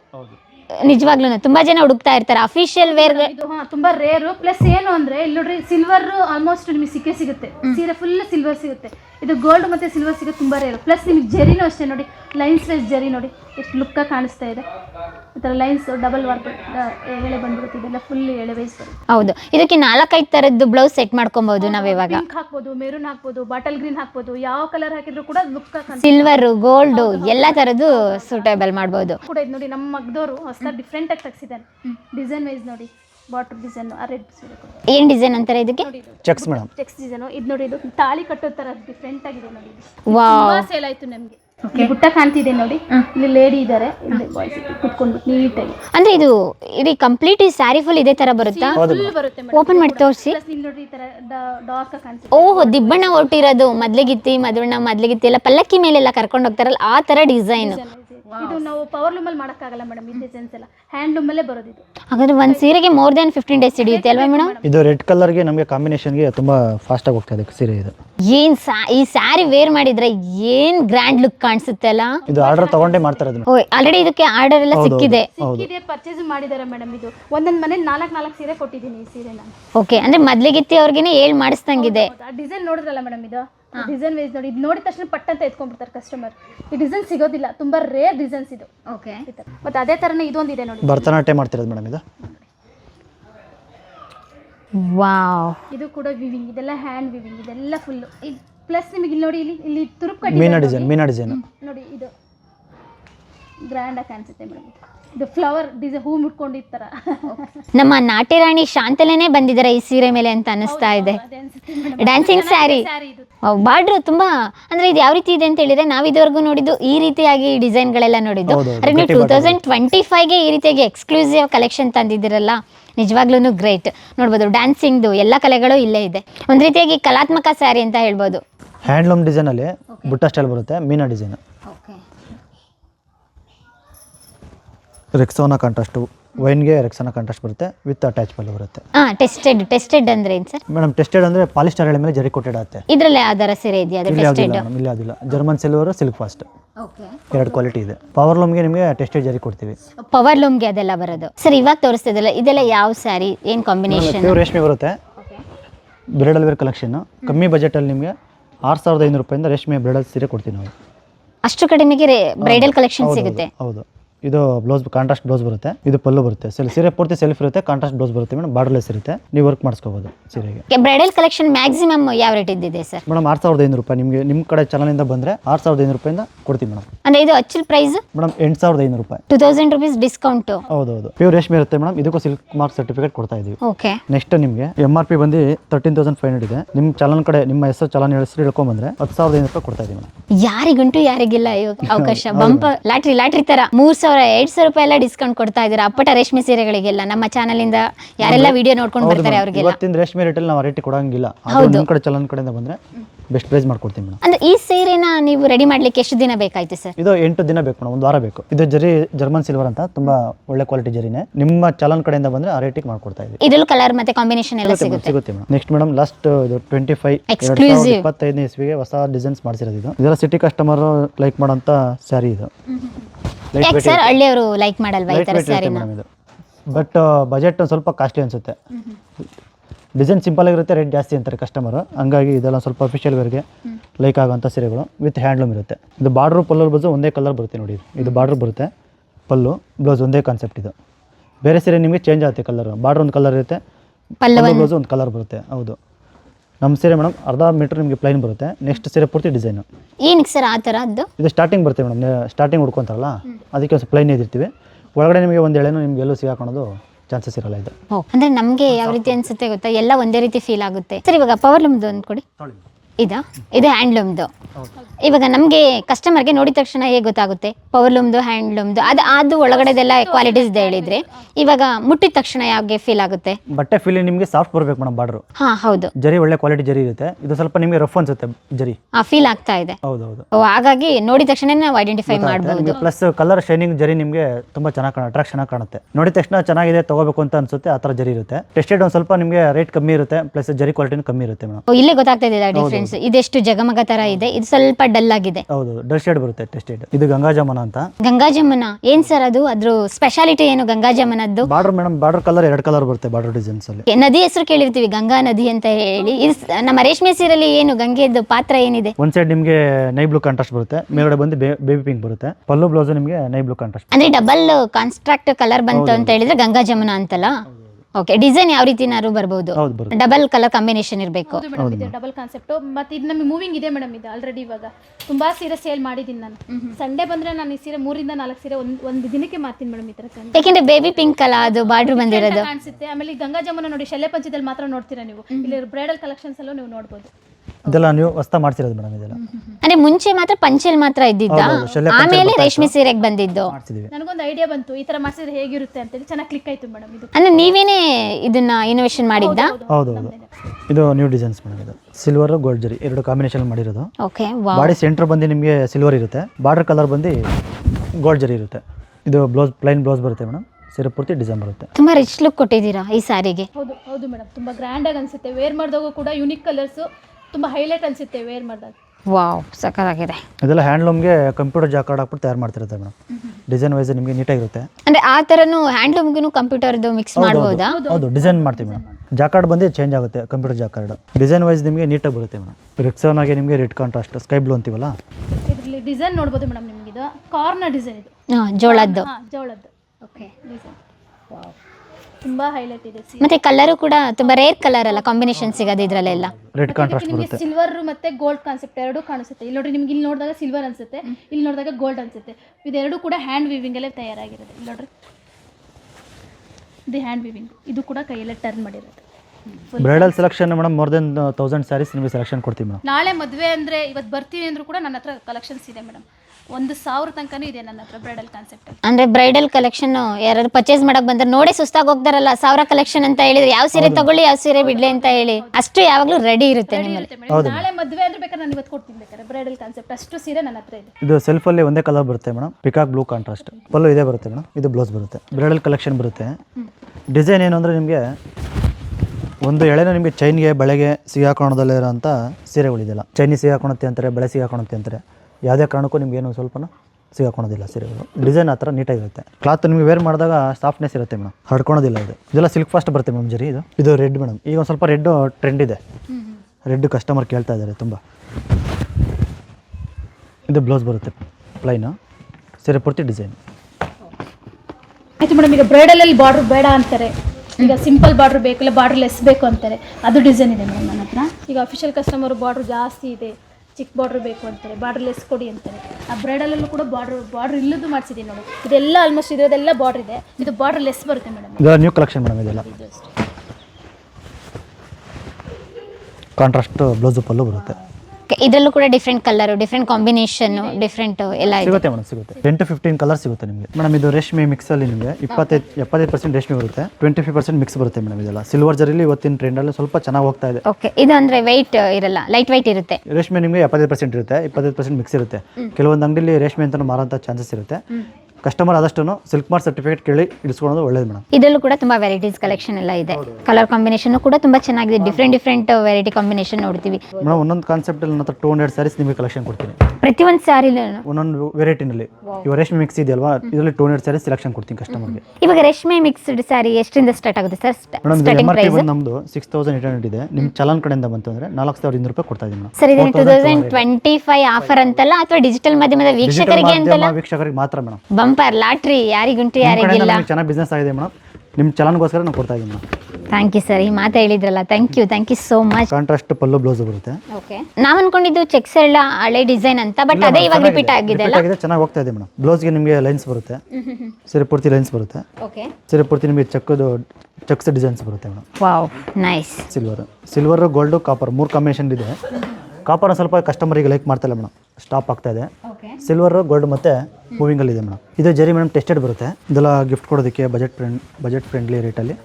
ನಿಜವಾಗ್ಲೂ ತುಂಬಾ ಜನ ಹುಡುಕ್ತಾ ಇರ್ತಾರೆ ಅಫಿಷಿಯಲ್ ವೇರ್ ಇದು ಹಾ ತುಂಬಾ ರೇರು ಪ್ಲಸ್ ಏನು ಅಂದ್ರೆ ಇಲ್ಲಿ ನೋಡ್ರಿ ಸಿಲ್ವರ್ ಆಲ್ಮೋಸ್ಟ್ ನಿಮಗೆ ಸಿಕ್ಕೇ ಸಿಗುತ್ತೆ. ಸೀರೆ ಫುಲ್ ಸಿಲ್ವರ್ ಸಿಗುತ್ತೆ. ಇದು ಗೋಲ್ಡ್ ಮತ್ತೆ ಸಿಲ್ವರ್ ಸಿಗೋದು ತುಂಬ ರೇರ್ ಪ್ಲಸ್ ನಿಮಗೆ ಜರಿನೂ ಅಷ್ಟೇ ನೋಡಿ. ಲೈನ್ಸ್ ವೈಸ್ ಜರಿ ನೋಡಿ. ಎಷ್ಟು ಲುಕ್ಕ ಕಾಣಿಸ್ತಾ ಇದೆ. ಈ ಥರ ಲೈನ್ಸ್ ಡಬಲ್ ವರ್ಕ್ ಎಳೆ ಬಂದ್ಬಿಡುತ್ತೆ. ಇದೆಲ್ಲ ಫುಲ್ ಎಳೆ ವೈಸ್ ಬರುತ್ತೆ. ಹೌದು. ಇದಕ್ಕೆ ನಾಲ್ಕೈದು ತರದ್ದು ಬ್ಲೌಸ್ ಸೆಟ್ ಮಾಡ್ಕೊಬಹುದು ನಾವು ಇವಾಗ. ಪಿಂಕ್ ಹಾಕ್ಬೋದು ಮೆರೂನ್ ಹಾಕ್ಬೋದು ಬಾಟಲ್ ಗ್ರೀನ್ ಹಾಕ್ಬೋದು ಯಾವ ಕಲರ್ ಹಾಕಿದ್ರು ಕೂಡ ಲುಕ್ ಸಿಲ್ವರ್ ಗೋಲ್ಡ್ ಎಲ್ಲ ತರದ್ದು ಸೂಟೇಬಲ್ ಮಾಡ್ಬೋದು. ಕೂಡ ಇದು ನೋಡಿ ನಮ್ಮ ಮಗದವರು ಹೊಸ ಡಿಫ್ರೆಂಟ್ ಆಗಿ ತೆಗ್ಸಿದ್ದಾನೆ ಡಿಸೈನ್ ವೈಸ್ ನೋಡಿ. ಬಾಟರ್ ಡಿಸೈನ್ ಆ ರೆಡ್ ಏನು ಡಿಸೈನ್ ಅಂತಾರೆ ಇದಕ್ಕೆ? Checks madam. Checks design. ಇದು ನೋಡಿ ಇದು ತಾಳಿ ಕಟ್ಟೋ ತರ ಡಿಫ್ರೆಂಟ್ ಆಗಿದೆ ನೋಡಿ. ವಾವ್. ತುಂಬಾ ಸೇಲ್ ಆಯ್ತು ನಮಗೆ. ಗುಟ್ಟ ಕಾಣ್ತಿದೆ ನೋಡಿ. ಇಲ್ಲಿ ಲೇಡಿ ಇದ್ದಾರೆ ಇಲ್ಲಿ ಬಾಯ್ಸ್ ಕುತ್ಕೊಂಡ್ಬಿಟ್ಟು ನೀಟಾಗಿ. ಅಂದ್ರೆ ಇದು ಇಡೀ ಕಂಪ್ಲೀಟ್ ಈ ಸ್ಯಾರಿ ಫುಲ್ ಇದೇ ತರ ಬರುತ್ತಾ? ಫುಲ್ ಬರುತ್ತೆ ಮೇಡಮ್ ಓಪನ್ ಮಾಡಿ ತೋರಿಸಿ. ಪ್ಲಸ್ ಇಲ್ಲಿ ನೋಡ್ರಿ ಈ ತರ ಡಾರ್ಕ್ ಕಾಣಿಸುತ್ತೆ ಓಹೋ ದಿಬ್ಬಣ್ಣ ಹೊಟ್ಟಿರೋದು ಮದ್ಲೆಗಿತ್ತಿ ಮದ್ವಣ್ಣ ಮದ್ಲೆಗಿತ್ತಿ ಎಲ್ಲ ಪಲ್ಲಕ್ಕಿ ಮೇಲೆಲ್ಲ ಕರ್ಕೊಂಡು ಹೋಗ್ತಾರಲ್ಲ ಆ ತರ ಡಿಸೈನ್ ಇದು ನಾವು ಪವರ್ ಲೂಮಲ್ಲಿ ಮಾಡೋಕ್ಕಾಗಲ್ಲ ಮೇಡಮ್ ಈ ಡಿಸೈನ್ಸ್ ಎಲ್ಲ. ಹ್ಯಾಂಡ್ ಲೂಮಲ್ಲೇ ಬರೋದು ಇದು. ಹಾಗಾದ್ರೆ ಒಂದ್ ಸೀರೆಗೆ ಮೋರ್ ದೆನ್ ಫಿಫ್ಟೀನ್ ಡೇಸ್ ಹಿಡಿಯುತ್ತೆ ಅಲ್ವಾ ಮೇಡಮ್ ಇದು ರೆಡ್ ಕಲರ್ಗೆ ನಮಗೆ ಕಾಂಬಿನೇಷನ್ಗೆ ತುಂಬ ಫಾಸ್ಟಾಗಿ ಹೋಗ್ತಾ ಇದೆ ಸೀರೆ ಇದು. ಏನ್ ಸಾ ಈ ಸ್ಯಾರಿ ವೇರ್ ಮಾಡಿದ್ರೆ ಏನ್ ಗ್ರ್ಯಾಂಡ್ ಲುಕ್ ಕಾಣಿಸುತ್ತೆ ಅಲ್ಲ? ಇದು ಆರ್ಡರ್ ತಗೊಂಡೇ ಮಾಡ್ತಾರೆ ಇದನ್ನ ಓ ಆಲ್ರೆಡಿ ಇದಕ್ಕೆ ಆರ್ಡರ್ ಎಲ್ಲ ಸಿಕ್ಕಿದೆ. ಸಿಕ್ಕಿದೆ ಪರ್ಚೇಸ್ ಮಾಡಿದ್ದಾರೆ ಮೇಡಮ್ ಇದು. ಒಂದೊಂದು ಮನೆ ನಾಲ್ಕು ನಾಲ್ಕು ಸೀರೆ ಕೊಟ್ಟಿದ್ದೀನಿ ಈ ಸೀರೆ ನಾನು ಓಕೆ ಅಂದ್ರೆ ಮದ್ಲಿಗಿತ್ತಿ ಅವ್ರಿಗೆ ಹೇಳ್ ಮಾಡಿಸ್ದಂಗಿದೆ. ಆ ಡಿಸೈನ್ ನೋಡಿದ್ರಲ್ಲ ಮೇಡಮ್ ಇದು? ಡಿಸೈನ್ ವೈಸ್ ನೋಡಿ ಇದು ನೋಡಿದ ತಕ್ಷಣ ಪಟ್ ಅಂತ ಎತ್ಕೊಂಡ್ಬಿಡ್ತಾರೆ ಕಸ್ಟಮರ್ ಈ ಡಿಸೈನ್ ಸಿಗೋದಿಲ್ಲ ತುಂಬಾ ರೇರ್ ಡಿಸೈನ್ಸ್ ಇದು. ಓಕೆ ಮತ್ತೆ ಅದೇ ತರನೇ ಇದೊಂದಿದೆ ನೋಡಿ. ಭರತನಾಟ್ಯ ಮಾಡ್ತಿರೋದು ಮೇಡಮ್ ಇದು? ವಾವ್ ಇದು ಕೂಡ ವಿವಿಂಗ್ ಇದೆಲ್ಲ ಹ್ಯಾಂಡ್ ವಿವಿಂಗ್ ಇದೆಲ್ಲ ಫುಲ್ ಪ್ಲಸ್ ನಿಮಗೆ ಇಲ್ಲಿ ನೋಡಿ ಇಲ್ಲಿ ಇಲ್ಲಿ ತುರುಪ್ ಮೀನಾ ಕಟ್ಟಿ ಡಿಸೈನ್ ಮೀನಾ ಡಿಸೈನ್ ನೋಡಿ ಇದು. ಗ್ರ್ಯಾಂಡ್ ಆಗಿ ಕಾಣಿಸುತ್ತೆ ಮೇಡಮ್ ಇದು ಫ್ಲವರ್ ಡಿಸೈನ್ ಹೂ ಮುಟ್ಕೊಂಡಿರ್ತಾರ. ನಮ್ಮ ನಾಟ್ಯರಾಣಿ ಶಾಂತಲೇನೆ ಬಂದಿದ್ದಾರೆ ಈ ಸೀರೆ ಮೇಲೆ ಅಂತ ಅನಿಸ್ತಾ ಇದೆ. ಡ್ಯಾನ್ಸಿಂಗ್ ಸ್ಯಾರಿ ಬಾರ್ಡ್ರು ತುಂಬಾ ಅಂದ್ರೆ ಇದು ಯಾವ ರೀತಿ ಇದೆ ಅಂತ ಹೇಳಿದ್ರೆ ನಾವು ಇದುವರೆಗೂ ನೋಡಿದ್ದು ಈ ರೀತಿಯಾಗಿ ಡಿಸೈನ್ಗಳೆಲ್ಲ ನೋಡಿದ್ದು. ಆದರೆ ನೀವು ಟೂ ತೌಸಂಡ್ ಟ್ವೆಂಟಿ ಫೈವ್ಗೆ ಈ ರೀತಿಯಾಗಿ ಎಕ್ಸ್ಕ್ಲೂಸಿವ್ ಕಲೆಕ್ಷನ್ ತಂದಿದ್ದೀರಲ್ಲ ನಿಜವಾಗ್ಲೂ ಗ್ರೇಟ್ ನೋಡ್ಬೋದು ಡ್ಯಾನ್ಸಿಂಗ್ದು ಎಲ್ಲ ಕಲೆಗಳು ಇಲ್ಲೇ ಇದೆ. ಒಂದು ರೀತಿಯಾಗಿ ಕಲಾತ್ಮಕ ಸ್ಯಾರಿ ಅಂತ ಹೇಳ್ಬೋದು. ಹ್ಯಾಂಡ್ಲೂಮ್ ಡಿಸೈನಲ್ಲಿ ಬುಟ್ಟ ಸ್ಟೈಲ್ ಬರುತ್ತೆ ಮೀನಾ ಡಿಸೈನ್ ರೆಕ್ಸೋನಾ ಕಾಂಟ್ರಾಸ್ಟು ವೈನ್ಗೆ ರೆಕ್ಸೋನಾ ಕಾಂಟ್ರಾಸ್ಟ್ ಬರುತ್ತೆ ವಿತ್ ಅಟ್ಯಾಚ್ ಪಲ್ಲು ಬರುತ್ತೆ. ಹಾಂ ಟೆಸ್ಟೆಡ್ ಟೆಸ್ಟೆಡ್ ಅಂದ್ರೆ ಏನು ಸರ್? ಮೇಡಮ್ ಟೆಸ್ಟೆಡ್ ಅಂದ್ರೆ ಪಾಲಿಸ್ಟರ್ ಹೇಳಿದ ಮೇಲೆ ಜರಿ ಕೊಟ್ಟಿಡ ಆಗುತ್ತೆ. ಇದರಲ್ಲಿ ಯಾವ್ದಾರ ಸೀರೆ ಇದೆಯಾ? ಅದು ಇಲ್ಲಿ ಟೆಸ್ಟೆಡ್ ಇಲ್ಲ ಅದಿಲ್ಲ ಇಲ್ಲಿ. ಯಾವುದಿಲ್ಲ German silver silk fast okay ಎರಡು ಕ್ವಾಲಿಟಿ ಇದೆ. ಪವರ್ ಲೂಮ್ಗೆ ನಿಮಗೆ ಟೆಸ್ಟೆಡ್ ಜರಿ ಕೊಡ್ತೀವಿ. ಪವರ್ ಲೂಮ್ಗೆ ಅದೆಲ್ಲ ಬರೋದು. ಸರ್ ಇವಾಗ ತೋರಿಸ್ತಿದ್ದಲ್ಲ ಇದೆಲ್ಲ ಯಾವ ಸ್ಯಾರಿ ಏನು ಕಾಂಬಿನೇಷನ್ ಪ್ಯೂರ್ ರೇಷ್ಮೆ ಬರುತ್ತೆ. ಬ್ರೈಡಲ್ ವೇರ್ ಕಲೆಕ್ಷನ್ ಕಮ್ಮಿ ಬಜೆಟಲ್ಲಿ ನಿಮಗೆ ಆರು ಸಾವಿರದ ಐನೂರು ರೂಪಾಯಿಂದ ರೇಷ್ಮೆ ಬ್ರೈಡಲ್ ಸೀರೆ ಕೊಡ್ತೀವಿ ನಾವು. ಅಷ್ಟು ಕಡಿಮೆಗೆ ಬ್ರೈಡಲ್ ಕಲೆಕ್ಷನ್ ಸಿಗುತ್ತೆ. ಹೌದು. ಇದು ಬ್ಲೌಸ್ ಕಾಂಟ್ರಾಸ್ಟ್ ಬ್ಲೌಸ್ ಬರುತ್ತೆ. ಇದು ಪಲ್ಲು ಬರುತ್ತೆ. ಸೀರೆ ಪೂರ್ತಿ ಸೆಲ್ಫ್ ಇರುತ್ತೆ ಕಾಂಟ್ರಾಸ್ಟ್ ಬ್ಲೌಸ್ ಬರುತ್ತೆ. ಮೇಡಮ್ ಬಾರ್ಡರ್ಲೆಸ್ ಇರುತ್ತೆ. ನೀವು ವರ್ಕ್ ಮಾಡಿಸ್ಕೋಬಹುದು ಸೀರೆಗೆ. ಬ್ರೈಡಲ್ ಕಲೆಕ್ಷನ್ ಮ್ಯಾಕ್ಸಿಮಮ್ ಯಾವ ರೇಟ್ ಇದ್ದಿದೆ ಸರ್ ಮೇಡಮ್ ಆರ್ ಸಾವಿರದ ಐನೂರು ರೂಪಾಯಿ. ನಿಮಗೆ ನಿಮ್ಮ ಕಡೆ ಚಾನಲಿಂದ ಬಂದ್ರೆ ಆರ್ ಸಾವಿರದ ಐನೂರು ರೂಪಾಯಿಂದ ಕೊಡ್ತೀವಿ ಮೇಡಮ್ ಅಂದ್ರೆ ಇದು ಅಚ್ಚಲ್ ಪ್ರೈಸ್ ಮೇಡಮ್ ಎಂಟು ಸಾವಿರದ ಐನೂರು ರೂಪಾಯಿ. ಟೂ ತೌಸಂಡ್ ರುಪೀಸ್ ಡಿಸ್ಕೌಂಟ್ ಹೌದು ಹೌದು ಪ್ಯೂರ್ ರೇಷ್ಮೆ ಇರುತ್ತೆ ಮೇಡಮ್ ಇದಕ್ಕೂ ಸಿಲ್ಕ್ ಮಾರ್ಕ್ ಸರ್ಟಿಫಿಕೇಟ್ ಕೊಡ್ತಾ ಇದೀವಿ. ಓಕೆ ನೆಕ್ಸ್ಟ್ ನಿಮಗೆ ಎಂ ಆರ್ ಪಿ ಬಂದು ತರ್ಟೀನ್ ತೌಸಂಡ್ ಫೈವ್ ಹಂಡ್ರೆಡ್ ಇದೆ. ನಿಮ್ಮ ಚಾನಲ್ ಕಡೆ ನಿಮ್ಮ ಹೆಸರು ಚಾಲನ್ ಹೆಸರು ಹೇಳ್ಕೊಂಬಂದ್ರೆ ಹತ್ತು ಸಾವಿರದ ಐನೂರು ರೂಪಾಯಿ ಕೊಡ್ತಾ ಇದೀವಿ ಮೇಡಮ್ ಯಾರಿಗಂಟು ಯಾರಿಗಿಲ್ಲ ಇವಾಗ ಅವಕಾಶ. ಬಂಪ್ ಲಾಟ್ರಿ ಲಾಟ್ರಿ ತರ. ಮೂರ್ ಸಾವಿರ ಎರಡ್ ಸಾವಿರ ರೂಪಾಯಿ ಎಲ್ಲ ಡಿಸ್ಕೌಂಟ್ ಕೊಡ್ತಾ ಇದ್ದೀರಾ? ಅಪ್ಪಟ ರೇಷ್ಮೆ ಸೀರೆಗಳಿಗೆಲ್ಲ. ನಮ್ಮ ಚಾನಲ್ ಇಂದ ಯಾರೆಲ್ಲ ವಿಡಿಯೋ ನೋಡ್ಕೊಂಡು ಬರ್ತಾರೆ ಅವ್ರಿಗೆ ಅವ್ರಿಗೆಲ್ಲ. ಇವತ್ತಿನ ರೇಷ್ಮೆ ರೇಟಲ್ಲಿ ನಾವು ರೇಟ್ ಕೊಡಂಗಿಲ್ಲ. ಆದ್ರೆ ನಿಮ್ಮ ಕಡೆ ಚಲನ್ ಕಡೆಯಿಂದ ಬಂದ್ರೆ ಬೆಸ್ಟ್ ಪ್ರೈಸ್ ಮಾಡ್ಕೊಡ್ತೀವಿ ಮೇಡಮ್ ಅಂದ್ರೆ ಈ ಸೀರೆನ ನೀವು ರೆಡಿ ಮಾಡ್ಲಿಕ್ಕೆ ಎಷ್ಟು ದಿನ ಬೇಕಾಯ್ತು ಸರ್? ಇದು ಎಂಟು ದಿನ ಬೇಕು ಮೇಡಮ್ ಒಂದು ವಾರ ಬೇಕು. ಇದು ಜರಿ ಜರ್ಮನ್ ಸಿಲ್ವರ್ ಅಂತ. ತುಂಬಾ ಒಳ್ಳೆ ಕ್ವಾಲಿಟಿ ಜರಿನೇ. ನಿಮ್ಮ ಚಲನ್ ಕಡೆಯಿಂದ ಬಂದ್ರೆ ಆ ರೇಟಿಗೆ ಮಾಡ್ಕೊಡ್ತಾ ಇದೆ ಇದ್ರಲ್ಲೂ ಕಲರ್ ಮತ್ತೆ ಕಾಂಬಿನೇಷನ್ ಎಲ್ಲ ಸಿಗುತ್ತೆ ಸಿಗುತ್ತೆ. ಮೇಡಮ್, ನೆಕ್ಸ್ಟ್ ಮೇಡಮ್ ಲಾಸ್ಟ್ ಇದು ಟ್ವೆಂಟಿ ಫೈವ್ Exclusive. ಇಪ್ಪತ್ತೈದನೇ ಇಸ್ವಿಗೆ ಹೊಸ ಡಿಸೈನ್ಸ್ ಮಾಡಿಸಿರೋದು ಇದು. ಇದೆಲ್ಲ ಸಿಟಿ ಕಸ್ಟಮರ್ ಲೈಕ್ ಮಾಡೋಂಥ ಸ್ಯಾರಿ ಇದು. ಯಾಕೆ ಸರ್ ಹಳ್ಳಿಯವರು ಲೈಕ್ ಮಾಡಲ್ವಾ ಈ ತರ ಸ್ಯಾರಿನ ಮೇಡಮ್ ಇದು. ಬಟ್ ಬಜೆಟ್ ಸ್ವಲ್ಪ ಕಾಸ್ಟ್ಲಿ ಅನ್ಸುತ್ತೆ. ಡಿಸೈನ್ ಸಿಂಪಲ್ ಆಗಿರುತ್ತೆ ರೇಟ್ ಜಾಸ್ತಿ ಅಂತಾರೆ ಕಸ್ಟಮರ್ ಹಂಗಾಗಿ ಇದೆಲ್ಲ ಸ್ವಲ್ಪ ಅಫಿಷಿಯಲ್ ವೇರ್ಗೆ ಲೈಕ್ ಆಗೋಂಥ ಸೀರೆಗಳು ವಿತ್ ಹ್ಯಾಂಡ್ಲೂಮ್ ಇರುತ್ತೆ. ಇದು ಬಾರ್ಡ್ರು ಪಲ್ಲು ಬ್ಲೌಸ್ ಒಂದೇ ಕಲರ್ ಬರುತ್ತೆ ನೋಡಿ. ಇದು. ಇದು ಬಾರ್ಡ್ರ್ ಬರುತ್ತೆ ಪಲ್ಲು ಬ್ಲೌಸ್ ಒಂದೇ ಕಾನ್ಸೆಪ್ಟ್ ಇದು. ಬೇರೆ ಸೀರೆ ನಿಮಗೆ ಚೇಂಜ್ ಆಗುತ್ತೆ ಕಲರ್ ಬಾರ್ಡ್ರ್ ಒಂದು ಕಲರ್ ಇರುತ್ತೆ ಪಲ್ಲು ಬ್ಲೌಸ್ ಒಂದು ಕಲರ್ ಬರುತ್ತೆ. ಹೌದು. ನಮ್ಮ ಸೀರೆ ಮೇಡಮ್ ಅರ್ಧ ಮೀಟರ್ ನಿಮಗೆ ಪ್ಲೈನ್ ಬರುತ್ತೆ. ನೆಕ್ಸ್ಟ್ ಸೀರೆ ಪೂರ್ತಿ ಡಿಸೈನು ಏನಕ್ಕೆ ಸರ್ ಆ ಥರದ್ದು ಇದು ಸ್ಟಾರ್ಟಿಂಗ್ ಬರುತ್ತೆ ಮೇಡಮ್. ಸ್ಟಾರ್ಟಿಂಗ್ ಹುಡ್ಕೊಂತಾರಲ್ಲ ಅದಕ್ಕೆ ಒಂದು ಪ್ಲೈನ್ ಇದ್ದಿರ್ತೀವಿ ಒಳಗಡೆ ನಿಮಗೆ ಒಂದು ಎಳೆನೂ ನಿಮ್ಗೆ ಎಲ್ಲೂ ಸಿಗಾಕೊಳ್ಳೋದು ಚಾನ್ಸಸ್ ಇರಲ್ಲ ಇದು. ಓ ಅಂದ್ರೆ ನಮಗೆ ಯಾವ ರೀತಿ ಅನ್ಸುತ್ತೆ ಗೊತ್ತಾ? ಎಲ್ಲ ಒಂದೇ ರೀತಿ ಫೀಲ್ ಆಗುತ್ತೆ. ಸರ್ ಇವಾಗ ಪವರ್ ಲೂಮ್ದು ಒಂದು ಕೊಡಿ. ಇದಾ ಇದು ಹ್ಯಾಂಡ್ಲೂಮ್ದು. ಇವಾಗ ನಮಗೆ ಕಸ್ಟಮರ್ಗೆ ನೋಡಿದ ತಕ್ಷಣ ಹೇಗೆ ಗೊತ್ತಾಗುತ್ತೆ? ಪವರ್ ಲೂಮ್ದು ಹ್ಯಾಂಡ್ಲೂಮ್ದು ಅದು ಅದು ಒಳಗಡೆದೆಲ್ಲ ಕ್ವಾಲಿಟೀಸ್ ಹೇಳಿದ್ರೆ. ಇವಾಗ ಮುಟ್ಟಿದ ತಕ್ಷಣ ಯಾವಾಗ ಫೀಲ್ ಆಗುತ್ತೆ? ಬಟ್ಟೆ ಫೀಲ್ ನಿಮಗೆ ಸಾಫ್ಟ್ ಬರಬೇಕು ಮೇಡಮ್ ಬಾರ್ಡರ್ ಹಾ ಹೌದು. ಜರಿ ಒಳ್ಳೆ ಕ್ವಾಲಿಟಿ ಜರಿ ಇರುತ್ತೆ. ಇದು ಸ್ವಲ್ಪ ನಿಮಗೆ ರಫ್ ಅನ್ಸುತ್ತೆ ಜರಿ. ಆ ಫೀಲ್ ಆಗ್ತಾ ಇದೆ. ಹೌದು ಹೌದು ಓ ಹಾಗಾಗಿ ನೋಡಿದ ತಕ್ಷಣ ನಾವು ಐಡೆಂಟಿಫೈ ಮಾಡಬಹುದು ಪ್ಲಸ್ ಕಲರ್ ಶೈನಿಂಗ್ ಜರಿ ನಿಮಗೆ ತುಂಬಾ ಚೆನ್ನಾಗಿ ಕಾಣ ಅಟ್ರಾಕ್ಷನ್ ಆಗಿ ಕಾಣುತ್ತೆ. ನೋಡಿದ ತಕ್ಷಣ ಚೆನ್ನಾಗಿದೆ ತಗೋಬೇಕು ಅಂತ ಅನ್ಸುತ್ತೆ ಆ ಥರ ಜರಿ ಇರುತ್ತೆ. ಟೆಸ್ಟೆಡ್ ಒಂದು ಸ್ವಲ್ಪ ನಿಮಗೆ ರೇಟ್ ಕಮ್ಮಿ ಇರುತ್ತೆ ಪ್ಲಸ್ ಜರಿ ಕ್ವಾಲಿಟಿನೂ ಕಮ್ಮಿ ಇರುತ್ತೆ ಮೇಡಮ್. ಇಲ್ಲೇ ಗೊತ್ತಾಗ್ತಾ ಇದೆ ಡಿಫ್ರೆನ್ಸ್ ಇದೆಷ್ಟು ಜಗಮಗ ತರ ಇದೆ. ಇದು ಸ್ವಲ್ಪ ಡಲ್ ಆಗಿದೆ. ಹೌದು ಡಲ್ ಶೇಡ್ ಬರುತ್ತೆ ಟೆಸ್ಟೆಡ್ ಇದು ಗಂಗಾ ಜಮನ ಅಂತ. ಗಂಗಾ ಜಮುನ? ಏನ್ ಸರ್ ಅದು? ಅದ್ರ ಸ್ಪೆಷಾಲಿಟಿ ಏನು ಗಂಗಾ ಜಮುನದ್ದು? ಬಾರ್ಡರ್ ಮೇಡಮ್ ಬಾರ್ಡರ್ ಕಲರ್ ಎರಡು ಕಲರ್ ಬರುತ್ತೆ ಬಾರ್ಡರ್ ಡಿಸೈನ್ಸ್ ಅಲ್ಲಿ. ನದಿ ಹೆಸರು ಕೇಳಿರ್ತೀವಿ ಗಂಗಾ ನದಿ ಅಂತ ಹೇಳಿ. ಇದು ಸ- ನಮ್ಮ ರೇಷ್ಮೆ ಸೀರೆಯಲ್ಲಿ ಏನು ಗಂಗೆದ್ದು ಪಾತ್ರ ಏನಿದೆ? ಒಂದ್ ಸೈಡ್ ನಿಮಗೆ ನೈ ಬ್ಲೂ ಕಾಂಟ್ರಾಸ್ಟ್ ಬರುತ್ತೆ ಮೇಲ್ಗಡೆ ಬಂದು ಬೇಬಿ ಪಿಂಕ್ ಬರುತ್ತೆ. ಪಲ್ಲು ಬ್ಲೌಸ್ ನಿಮಗೆ ನೈ ಬ್ಲೂ ಕಾಂಟ್ರಾಸ್ಟ್ ಅಂದ್ರೆ ಡಬಲ್ ಕಾನ್ಸ್ಟ್ರಾಕ್ಟ್ ಕಲರ್ ಬಂತು ಅಂತ ಹೇಳಿದ್ರೆ ಗಂಗಾ ಜಮುನ ಅಂತಲ್ಲ? ಓಕೆ ಡಿಸೈನ್ ಯಾವ ರೀತಿನಾರು ಬರಬಹುದು ಹೌದು ಬರುತ್ತೆ ಡಬಲ್ ಕಲರ್ ಕಾಂಬಿನೇಷನ್ ಇರಬೇಕು. ಹೌದು ಮೇಡಮ್ ಇದೆ ಡಬಲ್ ಕಾನ್ಸೆಪ್ಟ್ ಮತ್ತೆ ಇದು ನಮಗೆ ಮೂವಿಂಗ್ ಇದೆ ಮೇಡಮ್ ಇದು ಆಲ್ರೆಡಿ ಇವಾಗ. ತುಂಬಾ ಸೀರೆ ಸೇಲ್ ಮಾಡಿದೀನಿ ನಾನು. ಸಂಡೆ ಬಂದ್ರೆ ನಾನು ಈ ಸೀರೆ ಮೂರಿಂದ ನಾಲ್ಕು ಸೀರೆ ಒಂದು ಒಂದು ದಿನಕ್ಕೆ ಮಾರ್ತೀನಿ ಮೇಡಮ್ ಈ ತರ ಯಾಕೆಂದ್ರೆ ಬೇಬಿ ಪಿಂಕ್ ಅಲ್ಲ ಅದು ಬಾರ್ಡರ್ ಬಂದಿರೋದು. ಕಾಣಿಸುತ್ತೆ. ಆಮೇಲೆ ಈ ಗಂಗಾ ಜಮುನ ನೋಡಿ ಶಲ್ಯ ಪಂಚದಲ್ಲಿ ಮಾತ್ರ ನೋಡ್ತೀರಾ ನೀವು? ಇಲ್ಲಿ ಬ್ರೈಡಲ್ ಕಲೆಕ್ಷನ್ಸ್ ಅಲ್ಲೂ ನೀವು ನೋಡ್ಬೋದು. ಇದೆಲ್ಲ ನೀವು ಹೊಸ ಮಾಡ್ಸಿರೋದು ಮೇಡಮ್ ಇದೆಲ್ಲ. ಅಂದ್ರೆ ಮುಂಚೆ ಮಾತ್ರ ಪಂಚೆಲ್ ಮಾತ್ರ ಇದ್ದಿದ್ದ? ಹೌದು, ಶಲ್ಯ ಪಂಚೆ ಆಮೇಲೆ ರೇಷ್ಮೆ ಸೀರೆಗೆ ಬಂದಿದ್ದು. ಮಾಡ್ಸಿದೀವಿ. ನನಗೊಂದು ಐಡಿಯಾ ಬಂತು ಈ ತರ ಮಾಡಿಸಿದ್ರೆ ಹೇಗಿರುತ್ತೆ ಅಂತೇಳಿ ಚೆನ್ನಾಗಿ ಕ್ಲಿಕ್ ಆಯ್ತು ಮೇಡಮ್ ಇದು. ಅಂದ್ರೆ ನೀವೇನೇ ಇದನ್ನ ಇನೋವೇಷನ್ ಮಾಡಿದ್ದ? ಹೌದು ಹೌದು ಇದು ನ್ಯೂ ಡಿಸೈನ್ಸ್ ಮೇಡಮ್ ಇದು. ಸಿಲ್ವರ್ ಗೋಲ್ಡ್ ಜರಿ ಎರಡು ಕಾಂಬಿನೇಷನ್ ಮಾಡಿರೋದು. ಓಕೆ ವಾ ಬಾಡಿ ಸೆಂಟರ್ ಬಂದು ನಿಮಗೆ ಸಿಲ್ವರ್ ಇರುತ್ತೆ. ಬಾರ್ಡರ್ ಕಲರ್ ಬಂದು ಗೋಲ್ಡ್ ಜರಿ ಇರುತ್ತೆ. ಇದು ಬ್ಲೌಸ್ ಪ್ಲೈನ್ ಬ್ಲೌಸ್ ಬರುತ್ತೆ ಮೇಡಮ್. ಸೀರೆ ಪೂರ್ತಿ ಡಿಸೈನ್ ಬರುತ್ತೆ. ತುಂಬಾ ರಿಚ್ ಲುಕ್ ಕೊಟ್ಟಿದ್ದೀರಾ ಈ ಸಾರಿಗೆ ಹೌದು ಹೌದು ಮೇಡಮ್. ಗ್ರ್ಯಾಂಡ್ ಗ್ರ್ಯಾಂಡಾಗಿ ಅನ್ಸುತ್ತೆ. ವೇರ್ ಮಾಡಿದಾಗ ಕೂಡ ಯುನಿಕ್ ಕಲರ್ಸು ತುಂಬ ಹೈಲೈಟ್ ಅನಿಸುತ್ತೆ ವೇರ್ ಮಾಡಿದಾಗ. ವಾವ್ ಸಕ್ಕತ್ತಾಗಿದೆ ಇದೆಲ್ಲ ಹ್ಯಾಂಡ್ಲೂಮ್ಗೆ ಕಂಪ್ಯೂಟರ್ ಜಾಕಾರ್ಡ್ ಹಾಕ್ಬಿಟ್ಟು ತಯಾರು ಮಾಡ್ತಿರುತ್ತೆ ಮೇಡಮ್ ಡಿಸೈನ್ ವೈಸ್ ನಿಮಗೆ ನೀಟಾಗಿರುತ್ತೆ. ಅಂದ್ರೆ ಆ ತರನು ಹ್ಯಾಂಡ್ಲೂಮ್ಗೂ ಕಂಪ್ಯೂಟರ್ದು ಮಿಕ್ಸ್ ಮಾಡ್ಬೋದಾ? ಹೌದು ಡಿಸೈನ್ ಮಾಡ್ತೀವಿ ಮೇಡಮ್ ಜಾಕಾರ್ಡ್ ಬಂದು ಚೇಂಜ್ ಆಗುತ್ತೆ ಕಂಪ್ಯೂಟರ್ ಜಾಕಾರ್ಡ್ ಡಿಸೈನ್ ವೈಸ್ ನಿಮಗೆ ನೀಟಾಗಿ ಬರುತ್ತೆ ಮೇಡಮ್ ರಿಕ್ಸನ್ ಆಗಿ ನಿಮಗೆ ರೆಡ್ ಕಾಂಟ್ರಾಸ್ಟ್ ಸ್ಕೈ ಬ್ಲೂ ಅಂತೀವಲ್ಲ? ಇದರಲ್ಲಿ ಡಿಸೈನ್ ನೋಡ್ಬೋದು ಮೇಡಮ್ ಇದು. ಕಾರ್ನರ್ ಡಿಸೈನ್ ಇದು. ಹಾ, ಜೋಳದ್ದು. ಹಾ ಜೋಳದ್ದು. ಓಕೆ ಡಿಸೈನ್ ತುಂಬ ಹೈಲೈಟ್ ಇದೆ ಮತ್ತೆ ಕಲರ್ ಕೂಡ ತುಂಬಾ ರೇರ್ ಕಲರ್ ಅಲ್ಲ ಕಾಂಬಿನೇಷನ್ ಸಿಗೋದು ಇದ್ರಲ್ಲೆಲ್ಲ. ರೆಡ್ ಕಾಂಟ್ರಾಸ್ಟ್ ನಿಮಗೆ ಬರುತ್ತೆ. ಸಿಲ್ವರ್ ಮತ್ತೆ ಗೋಲ್ಡ್ ಕಾನ್ಸೆಪ್ಟ್ ಎರಡು ಕಾಣಿಸುತ್ತೆ. ಇಲ್ಲಿ ನೋಡಿ ನಿಮ್ಗೆ ಇಲ್ಲಿ ನೋಡಿದಾಗ ಸಿಲ್ವರ್ ಅನ್ಸುತ್ತೆ ಇಲ್ಲಿ ನೋಡಿದಾಗ ಗೋಲ್ಡ್ ಅನ್ಸುತ್ತೆ. ಇದೆರಡು ಕೂಡ ಹ್ಯಾಂಡ್ ವೀವಿಂಗ್ ಅಲ್ಲೇ ತಯಾರಾಗಿರುತ್ತೆ ಇಲ್ಲಿ ನೋಡ್ರಿ. ಇದು ಹ್ಯಾಂಡ್ ವೀವಿಂಗ್ ಇದು ಕೂಡ ಕೈಯಲ್ಲೇ ಟರ್ನ್ ಮಾಡಿರೋದು. Bridal selection madam more than thousand sarees ನಿಮಗೆ ಸೆಲೆಕ್ಷನ್ ಕೊಡ್ತೀವಿ ಮೇಡಮ್ ನಾಳೆ ಮದುವೆ ಅಂದ್ರೆ ಇವತ್ತು ಬರ್ತೀನಿ ಅಂದ್ರೂ ಕೂಡ ನನ್ನ ಹತ್ರ ಕಲೆಕ್ಷನ್ಸ್ ಇದೆ ಮೇಡಮ್ ಒಂದು ಸಾವಿರ ತನಕನೂ ಇದೆ ನನ್ನ ಹತ್ರ ಬ್ರೈಡಲ್ ಕಾನ್ಸೆಪ್ಟ್ ಅಂದ್ರೆ ಬ್ರೈಡಲ್ ಕಲೆಕ್ಷನ್ ಯಾರು ಪರ್ಚೇಸ್ ಮಾಡಕ್ ಬಂದ್ರೆ ನೋಡಿ ಸುಸ್ತಾಗಿ ಹೋಗ್ತಾರಲ್ಲ ಸಾವಿರ ಕಲೆಕ್ಷನ್ ಅಂತ ಹೇಳಿದ್ರೆ ಯಾವ ಸೀರೆ ತಗೊಳ್ಳಿ ಯಾವ ಸೀರೆ ಬಿಡ್ಲಿ ಅಂತ ಹೇಳಿ ಅಷ್ಟು ಯಾವಾಗ್ಲೂ ರೆಡಿ ಇರುತ್ತೆ ನಿಮ್ಮಲ್ಲಿ. ನಾಳೆ ಮದುವೆ ಅಂದ್ರೆ ಬೇಕಾದ್ರೆ ನಾನು ಇವತ್ತು ಕೊಡ್ತೀನಿ ಬೇಕಾದ್ರೆ ಬ್ರೈಡಲ್ ಕಾನ್ಸೆಪ್ಟ್ ಅಷ್ಟು ಸೀರೆ ನನ್ನ ಹತ್ರ ಇದೆ. ಇದು ಸೆಲ್ಫ್ ಅಲ್ಲಿ ಒಂದೇ ಕಲರ್ ಬರುತ್ತೆ madam peacock blue contrast pallu ಇದೇ ಬರುತ್ತೆ ಮೇಡಮ್ ಇದು ಬ್ಲೌಸ್ ಬರುತ್ತೆ. ಬ್ರೈಡಲ್ ಕಲೆಕ್ಷನ್ ಬರುತ್ತೆ. ಡಿಸೈನ್ ಏನು ಅಂದ್ರೆ ನಿಮಗೆ ಒಂದು ಎಳೆನ ನಿಮಗೆ ಚೈನ್ಗೆ ಬಳೆಗೆ ಸಿಗಾಕೋಣದಲ್ಲಿರೋ ಇರೋಂಥ ಸೀರೆಗಳಿದೆಯಲ್ಲ ಚೈನಿ ಸಿಗಾಕೊಳುತ್ತೆ ಅಂತಾರೆ ಬಳೆ ಸಿಗಾಕೊಳುತ್ತೆ ಅಂತಾರೆ. ಯಾವುದೇ ಕಾರಣಕ್ಕೂ ನಿಮ್ಗೆ ಏನು ಸ್ವಲ್ಪನೂ ಸಿಗಾಕೊಳೋದಿಲ್ಲ ಸೀರೆಗಳು ಡಿಸೈನ್ ಆ ಥರ ನೀಟಾಗಿರುತ್ತೆ ಕ್ಲಾತ್ ನಿಮಗೆ ವೇರ್ ಮಾಡಿದಾಗ ಸಾಫ್ಟ್ನೆಸ್ ಇರುತ್ತೆ ಮೇಡಮ್. ಹರ್ಕೊಳೋದಿಲ್ಲ ಇದು. ಇದೆಲ್ಲ ಸಿಲ್ಕ್ ಫಾಸ್ಟ್ ಬರುತ್ತೆ ಮೇಡಮ್ ಜರಿ ಇದು. ಇದು ರೆಡ್ ಮೇಡಮ್. ಈಗ ಒಂದು ಸ್ವಲ್ಪ ರೆಡ್ ಟ್ರೆಂಡ್ ಇದೆ. ರೆಡ್ ಕಸ್ಟಮರ್ ಕೇಳ್ತಾ ಇದ್ದಾರೆ ತುಂಬ. ಇದು ಬ್ಲೌಸ್ ಬರುತ್ತೆ. ಪ್ಲೈನು ಸೀರೆ ಪೂರ್ತಿ ಡಿಸೈನ್ ಆಯ್ತು ಮೇಡಮ್ ಈಗ ಬ್ರೈಡಲಲ್ಲಿ ಬಾರ್ಡ್ರ್ ಬೇಡ ಅಂತಾರೆ. ಈಗ ಸಿಂಪಲ್ ಬಾರ್ಡ್ರ್ ಬೇಕು, ಇಲ್ಲ ಬಾರ್ಡ್ರ್ ಲೆಸ್ ಬೇಕು ಅಂತಾರೆ. ಅದು ಡಿಸೈನ್ ಇದೆ ಮೇಡಮ್ ನನ್ನ ಹತ್ರ. ಈಗ ಅಫಿಷಿಯಲ್ ಕಸ್ಟಮರ್ ಬಾರ್ಡ್ರ್ ಜಾಸ್ತಿ ಇದೆ. ಚಿಕ್ಕ ಬಾರ್ಡ್ರ್ ಬೇಕು ಅಂತಾರೆ ಬಾರ್ಡ್ರ್ ಲೆಸ್ ಕೊಡಿ ಅಂತಾರೆ. ಆ ಬ್ರೈಡಲಲ್ಲೂ ಕೂಡ ಬಾರ್ಡ್ರ್ ಬಾರ್ಡ್ರ್ ಇಲ್ಲದ್ದು ಮಾಡಿಸಿದ್ದೀನಿ ನೋಡಿ. ಇದೆಲ್ಲ ಆಲ್ಮೋಸ್ಟ್ ಇರೋದೆಲ್ಲ ಬಾರ್ಡ್ರ್ ಇದೆ. ಇದು ಬಾರ್ಡ್ರ್ ಲೆಸ್ ಬರುತ್ತೆ ಮೇಡಮ್ ಇದು ನ್ಯೂ ಕಲೆಕ್ಷನ್ ಮೇಡಮ್ ಇದೆಲ್ಲ. ಕಾಂಟ್ರಾಸ್ಟ್ ಬ್ಲೌಸ್ ಪಲ್ಲು ಬರುತ್ತೆ. ಇದರಲ್ಲೂ ಕೂಡ different colour different combination different ಎಲ್ಲ ಇದೆ. ಸಿಗುತ್ತೆ ಮೇಡಮ್ ಸಿಗುತ್ತೆ. ಟೆನ್ ಟು ಫಿಫ್ಟೀನ್ ಕಲರ್ ಸಿಗುತ್ತೆ ನಿಮಗೆ. ಮೇಡಮ್ ಇದು ರೇಷ್ಮೆ ಮಿಕ್ಸ್ ಅಲ್ಲಿ ನಿಮಗೆ ಇಪ್ಪತ್ತೈದು ಎಪ್ಪತ್ತೈದು ಪರ್ಸೆಂಟ್ ರೇಷ್ಮೆ ಬರುತ್ತೆ. ಟ್ವೆಂಟಿ ಫೈವ್ ಪರ್ಸೆಂಟ್ ಮಿಕ್ಸ್ ಬರುತ್ತೆ ಮೇಡಮ್ ಇದೆಲ್ಲ. ಸಿಲ್ವರ್ ಜರಿಲಿ ಇವತ್ತಿನ ಟ್ರೆಂಡಲ್ಲಿ ಸ್ವಲ್ಪ ಚೆನ್ನಾಗಿ ಹೋಗ್ತಾ ಇದೆ. ಓಕೆ ಇದು ಅಂದ್ರೆ ವೈಟ್ ಇರಲ್ಲ ಲೈಟ್ ವೈಟ್ ಇರುತ್ತೆ. ರೇಷ್ಮೆ ನಿಮಗೆ ಎಪ್ಪತ್ತೈದು ಪರ್ಸೆಂಟ್ ಇರುತ್ತೆ ಇಪ್ಪತ್ತೈದು ಪರ್ಸೆಂಟ್ ಮಿಕ್ಸ್ ಇರುತ್ತೆ. ಕೆಲವೊಂದು ಅಂಗಡಿಲಿ ರೇಷ್ಮೆ ಅಂತ ಮಾರೋಂಥ ಚಾನ್ಸಸ್ ಇರುತ್ತೆ. ಕಸ್ಟಮರ್ ಆದಷ್ಟು ಸಿಲ್ಕ್ ಮಾರ್ಕ್ ಸರ್ಟಿಫಿಕೇಟ್ ಕೇಳಿ ಇಡಿಸ್ಕೊಳ್ಳೋದು ಒಳ್ಳೇದು ಮೇಡಮ್. ಇದರಲ್ಲೂ ಕೂಡ ತುಂಬಾ ವೆರೈಟೀಸ್ ಕಲೆಕ್ಷನ್ ಎಲ್ಲ ಇದೆ. ಕಲರ್ ಕಾಂಬಿನೇಷನ್ ಕೂಡ ತುಂಬಾ ಚೆನ್ನಾಗಿದೆ. ಡಿಫ್ರೆಂಟ್ ಡಿಫ್ರೆಂಟ್ ವೆರೈಟಿ ಕಾಂಬಿನೇಷನ್ ನೋಡ್ತೀವಿ. ಮೇಡಮ್ ಒಂದೊಂದು ಕಾನ್ಸೆಪ್ಟ್ ಅಲ್ಲಿ ಹತ್ರ ಟೂ ಹಂಡ್ರೆಡ್ ಸ್ಯಾರೀಸ್ ನಿಮಗೆ ಕಲೆಕ್ಷನ್ ಕೊಡ್ತೀನಿ. ಪ್ರತಿ ಒಂದು ಸ್ಯಾರಿ ಒಂದೊಂದು ವೆರೈಟಿನಲ್ಲಿ ಇವಾಗ ರೇಷ್ಮೆ ಮಿಕ್ಸ್ ಇದೆಯಲ್ವಾ? ಇದರಲ್ಲಿ ಟೂ ಹಂಡ್ರೆಡ್ ಸ್ಯಾರೀಸ್ ಸೆಲೆಕ್ಷನ್ ಕೊಡ್ತೀನಿ ಕಸ್ಟಮರ್ಗೆ ಇವಾಗ ರೇಷ್ಮೆ ಮಿಕ್ಸ್ಡ್ ಸ್ಯಾರಿ ಎಷ್ಟರಿಂದ ಸ್ಟಾರ್ಟ್ ಆಗುತ್ತೆ ಸರ್ ನಮ್ದು M R six thousand eight hundred ಇದೆ. ನಿಮ್ಮ ಚಲನ್ ಕಡೆಯಿಂದ ಬಂತು ಅಂದ್ರೆ ನಾಲ್ಕು ಸಾವಿರದ ಇನ್ನೂರು ರೂಪಾಯಿ ಕೊಡ್ತಾ ಇದ್ದೀನಿ ಸರ್ ಇದನ್ನ two thousand twenty five offer ಅಂತಲ್ಲ ಅಥವಾ ಡಿಜಿಟಲ್ ಮಾಧ್ಯಮದ ವೀಕ್ಷಕರಿಗೆ ಅಂತಲ್ಲ? ವೀಕ್ಷಕರಿಗೆ ಮಾತ್ರ ಮೇಡಮ್. ಬಂಪರ್ ಲಾಟ್ರಿ ಯಾರಿಗುಂಟು ಯಾರಿಗಿಲ್ಲ. ಚೆನ್ನಾಗಿ ಬಿಸ್ನೆಸ್ ಆಗಿದೆ ಮೇಡಮ್. ನಿಮ್ಮ ಚಲನಗೋಸ್ಕರ ನಾವು ಕೊಡ್ತಾ ಇದ್ದೀನಿ ಮೇಡಮ್. ಥ್ಯಾಂಕ್ ಯು ಸರ್ ಈ ಮಾತು ಹೇಳಿದ್ರಲ್ಲ thank you thank you so much contrast pallu blouse ಬರುತ್ತೆ. ಓಕೆ ನಾವ್ ಅನ್ಕೊಂಡಿದ್ದು ಚೆಕ್ಸ್ ಎಲ್ಲ ಹಳೆ ಡಿಸೈನ್ ಅಂತ ಬಟ್ ಅದೇ ಇವಾಗ ರಿಪೀಟ್ ಆಗಿದೆ ಅಲ್ಲ ಆಗಿದೆ ಚೆನ್ನಾಗಿ ಹೋಗ್ತಾ ಇದೆ ಮೇಡಮ್. ಬ್ಲೌಸ್ಗೆ ನಿಮಗೆ ಲೈನ್ಸ್ ಬರುತ್ತೆ. ಸರಿ ಪೂರ್ತಿ ಲೈನ್ಸ್ ಬರುತ್ತೆ. ಓಕೆ ಸರಿ ಪೂರ್ತಿ ನಿಮಗೆ ಚೆಕ್ಕದು ಚೆಕ್ಸ್ ಡಿಸೈನ್ಸ್ ಬರುತ್ತೆ madam. Wow nice silver silver gold copper ಮೂರು ಕಾಂಬಿನೇಷನ್ ಇದೆ. ಕಾಪರ್ ಸ್ವಲ್ಪ ಕಸ್ಟಮರಿಗೆ ಲೈಕ್ ಮಾಡ್ತಾ ಇಲ್ಲ ಮೇಡಮ್. ಸ್ಟಾಪ್ ಆಗ್ತಾ ಇದೆ. ಓಕೆ ಸಿಲ್ವರ್ ಗೋಲ್ಡ್ ಮತ್ತೆ ಮೂವಿಂಗಲ್ಲಿ ಇದೆ ಮೇಡಮ್. ಇದು ಜರಿ ಮೇಡಮ್ ಟೆಸ್ಟೆಡ್ ಬರುತ್ತೆ. ಇದೆಲ್ಲ ಗಿಫ್ಟ್ ಕೊಡೋದಕ್ಕೆ ಬಜೆಟ್ ಫ್ರೆಂಡ್ ಬಜೆಟ್ ಫ್ರೆಂಡ್ಲಿ ರೇಟಲ್ಲಿ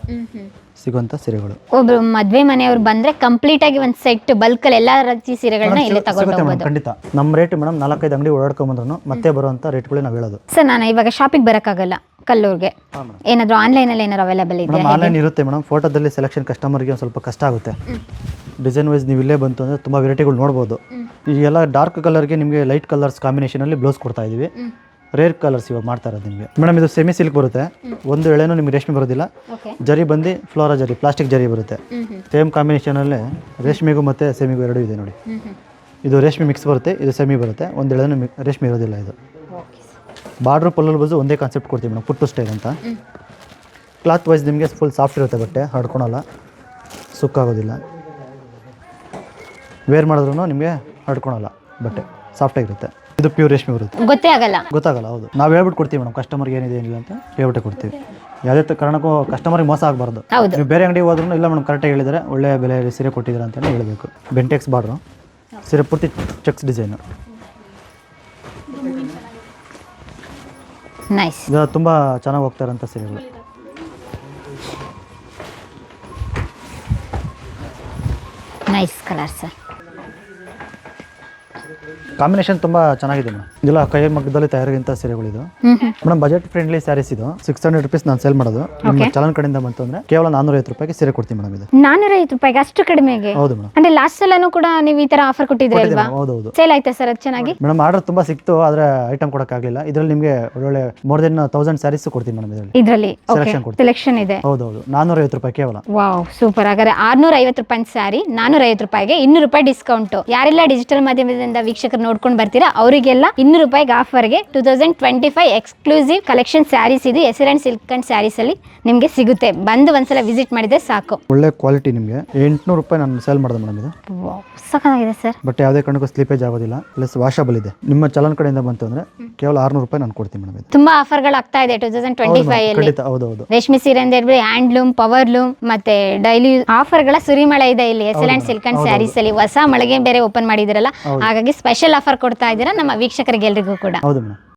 ಸಿಗುವಂಥ ಸೀರೆಗಳು. ಒಬ್ರು ಮದ್ವೆ ಮನೆಯವ್ರು ಬಂದ್ರೆ ಕಂಪ್ಲೀಟ್ ಆಗಿ ಒಂದ್ ಸೆಟ್ ಬಲ್ಕ್ ಅಲ್ಲಿ ಎಲ್ಲಾ ರೀತಿ ಸೀರೆಗಳನ್ನ ಇಲ್ಲಿ ತಗೊಂಡು ಸಿಗುತ್ತೆ ಮೇಡಮ್ ಹೋಗ್ಬೋದು ಖಂಡಿತ. ನಮ್ಮ ರೇಟ್ ಮೇಡಮ್ ನಾಲ್ಕೈದು ಅಂಗಡಿ ಓಡಾಡ್ಕೊಂಬಂದ್ರು ಮತ್ತೆ ಬರುವಂಥ ರೇಟ್ಗಳೇ ನಾವು ಹೇಳೋದು. ಸರ್ ನಾನು ಇವಾಗ ಶಾಪಿಗೆ ಬರೋಕ್ಕಾಗಲ್ಲ ಕಲ್ಲೂರ್ಗೆ. ಏನಾದ್ರು ಆನ್ಲೈನ್ ಅಲ್ಲಿ ಏನಾದ್ರು ಅವೈಲೇಬಲ್ ಇದೆ ಮೇಡಮ್ ಆನ್ಲೈನ್ ಇರುತ್ತೆ ಮೇಡಮ್ ಫೋಟೋದಲ್ಲಿ ಸೆಲೆಕ್ಷನ್ ಕಸ್ಟಮರ್ಗೆ ಒಂದು ಸ್ವಲ್ಪ ಕಷ್ಟ ಆಗುತ್ತೆ. ಡಿಸೈನ್ ವೈಸ್ ನೀವು ಇಲ್ಲೇ ಬಂತು ಅಂದರೆ ತುಂಬ ವೆರೈಟಿಗಳು ನೋಡ್ಬೋದು. ಈಗೆಲ್ಲ ಡಾರ್ಕ್ ಕಲರ್ಗೆ ನಿಮಗೆ ಲೈಟ್ ಕಲರ್ಸ್ ಕಾಂಬಿನೇಷನಲ್ಲಿ ಬ್ಲೌಸ್ ಕೊಡ್ತಾ ಇದೀವಿ. ರೇರ್ ಕಲರ್ಸ್ ಇವಾಗ ಮಾಡ್ತಾ ಇರೋದು ನಿಮಗೆ. ಮೇಡಮ್ ಇದು ಸೆಮಿ ಸಿಲ್ಕ್ ಬರುತ್ತೆ. ಒಂದು ಎಳೆನೂ ನಿಮಗೆ ರೇಷ್ಮೆ ಬರೋದಿಲ್ಲ. ಜರಿ ಬಂದು ಫ್ಲೋರಾ ಜರಿ ಪ್ಲಾಸ್ಟಿಕ್ ಜರಿ ಬರುತ್ತೆ. ಸೇಮ್ ಕಾಂಬಿನೇಷನಲ್ಲೇ ರೇಷ್ಮೆಗೂ ಮತ್ತು ಸೆಮಿಗೂ ಎರಡೂ ಇದೆ ನೋಡಿ. ಇದು ರೇಷ್ಮೆ ಮಿಕ್ಸ್ ಬರುತ್ತೆ ಇದು ಸೆಮಿ ಬರುತ್ತೆ. ಒಂದು ಎಳೆನೂ ರೇಷ್ಮೆ ಇರೋದಿಲ್ಲ ಇದು. ಬಾರ್ಡ್ರ್ ಪಲ್ಲಲ್ ಬಜು ಒಂದೇ ಕಾನ್ಸೆಪ್ಟ್ ಕೊಡ್ತೀವಿ ಮೇಡಮ್ ಪುಟ್ಟು ಸ್ಟೈಲ್ ಅಂತ. ಕ್ಲಾತ್ ವೈಸ್ ನಿಮಗೆ ಫುಲ್ ಸಾಫ್ಟ್ ಇರುತ್ತೆ ಬಟ್ಟೆ ಹಡ್ಕೊಳಲ್ಲ ಸುಕ್ಕಾಗೋದಿಲ್ಲ. ವೇರ್ ಮಾಡಿದ್ರೂ ನಿಮಗೆ ಹಡ್ಕೊಳಲ್ಲ ಬಟ್ಟೆ ಸಾಫ್ಟಾಗಿರುತ್ತೆ ಇದು ಪ್ಯೂರ್ ರೇಷ್ಮೆ ಬರುತ್ತೆ ಗೊತ್ತೇ ಆಗಲ್ಲ. ಗೊತ್ತಾಗಲ್ಲ ಹೌದು. ನಾವು ಹೇಳ್ಬಿಟ್ಟು ಕೊಡ್ತೀವಿ ಮೇಡಮ್ ಕಸ್ಟಮರ್ಗೆ ಏನಿದೆ ಏನಿಲ್ಲ ಅಂತ ಹೇಳ್ಬಿಟ್ಟು ಕೊಡ್ತೀವಿ. ಯಾವುದೇ ತ- ಕಾರಣಕ್ಕೂ ಕಸ್ಟಮರ್ಗೆ ಮೋಸ ಆಗಬಾರ್ದು. ಹೌದು. ನೀವು ಬೇರೆ ಅಂಗಡಿ ಹೋದ್ರೂ ಇಲ್ಲ ಮೇಡಮ್ ಕರೆಕ್ಟಾಗಿ ಹೇಳಿದರೆ ಒಳ್ಳೆಯ ಬೆಲೆ ಸೀರೆ ಕೊಟ್ಟಿದ್ದೀರಾ ಅಂತಲೇ ಹೇಳಬೇಕು. Bentex border. ಸೀರೆ ಪೂರ್ತಿ ಚೆಕ್ಸ್ ಡಿಸೈನು ನೈಸ್ ಇದು ತುಂಬ ಚೆನ್ನಾಗಿ ಹೋಗ್ತಾ ಇರೋಂಥ ಸೀರೆಗಳು. ನೈಸ್ ಕಲರ್ ಸರ್ ಕಾಂಬಿನೇಷನ್ ತುಂಬಾ ಚೆನ್ನಾಗಿದೆ ಮೇಡಮ್. ಇದೆಲ್ಲ ಕೈ ಮಗ್ಗದಲ್ಲಿ ತಯಾರಿಗಿಂತ ಸೀರೆಗಳಿದು. ಮೇಡಮ್ ಬಜೆಟ್ ಫ್ರೆಂಡ್ಲಿ ಸ್ಯಾರೀಸ್ ಇದು. ಸಿಕ್ಸ್ ಹಂಡ್ರೆಡ್ ರುಪೀಸ್ ನಾನು ಸೇಲ್ ಮಾಡೋದು. ನಿಮ್ಮ ಚಲನ್ ಕಡೆಯಿಂದ ಬಂತು ಅಂದ್ರೆ ಕೇವಲ ನಾನ್ನೂರೈವತ್ತು ರೂಪಾಯಿಗೆ ಸೀರೆ ಕೊಡ್ತೀನಿ ಮೇಡಮ್ ಇದು. ನಾನೂರ ಐವತ್ತು ರೂಪಾಯಿಗೆ ಅಷ್ಟು ಕಡಿಮೆಗೆ? ಹೌದು ಮೇಡಮ್. ಅಂದ್ರೆ ಲಾಸ್ಟ್ ಸಲನೂ ಕೂಡ ನೀವು ಈ ತರ ಆಫರ್ ಕೊಟ್ಟಿದ್ರಿ ಅಲ್ವಾ? ಹೌದು ಹೌದು ಸೇಲ್ ಆಯ್ತಾ ಸರ್ ಅದು ಚೆನ್ನಾಗಿ? ಮೇಡಮ್ ಆರ್ಡರ್ ತುಂಬಾ ಸಿಕ್ತು ಆದ್ರೆ ಐಟಮ್ ಆಗಲಿಲ್ಲ. ಇದರಲ್ಲಿ ನಿಮಗೆ ಒಳ್ಳೊಳ್ಳೆ ಮೋರ್ ದೆನ್ ತೌಸಂಡ್ ಸ್ಯಾರೀಸ್ ಕೊಡ್ತೀನಿ ಮೇಡಮ್ ಇದರಲ್ಲಿ. ಇದ್ರಲ್ಲಿ? ಕೊಡ್ತೀನಿ. ಸೆಲೆಕ್ಷನ್ ಇದೆ. ಹೌದು ಹೌದು ನಾನ್ನೂರೈವತ್ತು ರೂಪಾಯಿ ಕೇವಲ. ವಾವ್ ಸೂಪರ್ ಹಾಗಾದ್ರೆ ಆರ್ನೂರ ಐವತ್ತು ರೂಪಾಯಿ ಸ್ಯಾರಿ ನಾನೂರ ಐವತ್ತು ರೂಪಾಯಿಗೆ ಇನ್ನೂರು ರೂಪಾಯಿ ಡಿಸ್ಕೌಂಟ್ ಯಾರೆಲ್ಲ ಡಿಜಿಟಲ್ ಮಾಧ್ಯಮದಿಂದ ವೀಕ್ಷಕರು ನೋಡ್ಕೊಂಡು ಬರ್ತೀರಾ? ಅವರಿಗೆಲ್ಲ ಇನ್ನೂರು ರೂಪಾಯಿಗೆ ಆಫರ್ಗೆ two thousand twenty five exclusive collection sarees ಇದು S R and silk and sarees ಅಲ್ಲಿ ನಿಮಗೆ ಸಿಗುತ್ತೆ. ಬಂದು ಒಂದ್ಸಲ ವಿಸಿಟ್ ಮಾಡಿದ್ರೆ ಸಾಕು. ಒಳ್ಳೆ ಕ್ವಾಲಿಟಿ ನಿಮಗೆ. ಎಂಟುನೂರು ರೂಪಾಯಿ ನಾನು ಸೇಲ್ ಮಾಡಿದೆ ಮೇಡಮ್ ಇದು. ಸಖತ್ತಾಗಿದೆ ಸರ್ ಬಟ್ ಯಾವುದೇ ಕಾರಣಕ್ಕೂ ಸ್ಲೀಪೇಜ್ ಆಗೋದಿಲ್ಲ. ಪ್ಲಸ್ ವಾಷಬಲ್ ಇದೆ. ನಿಮ್ಮ ಚಲನ್ ಕಡೆಯಿಂದ ಬಂತು ಅಂದ್ರೆ ಕೇವಲ ಆರ್ನೂರು ರೂಪಾಯಿ ನಾನು ಕೊಡ್ತೀನಿ ಮೇಡಮ್ ಇದು. ತುಂಬಾ ಆಫರ್ಗಳು ಆಗ್ತಾ ಇದೆ ಟೂ ತೌಸಂಡ್ ಟ್ವೆಂಟಿ ಫೈವ್ ಅಲ್ಲಿ. ಖಂಡಿತ ಹೌದು ಹೌದು. ರೇಷ್ಮೆ ಸೀರೆ ಅಂತ ಹೇಳ್ಬಿಡಿ ಹ್ಯಾಂಡ್ಲೂಮ್ ಪವರ್ಲೂಮ್ ಮತ್ತೆ ಡೈಲಿ ಆಫರ್ಗಳ ಸುರಿಮಳೆ ಇದೆ ಇಲ್ಲಿ S and silk and sarees ಅಲ್ಲಿ. ಹೊಸ ಮಳಿಗೆ ಬೇರೆ ಓಪನ್ ಮಾಡಿದಿರಲ್ಲ ಹಾಗಾಗಿ ಸ್ಪೆಷಲ್ ಆಫರ್ ಕೊಡ್ತಾ ಇದ್ದೀರಾ ನಮ್ಮ ವೀಕ್ಷಕರಿಗೆ ಎಲ್ರಿಗೂ ಕೂಡ. ಹೌದು ಮೇಡಮ್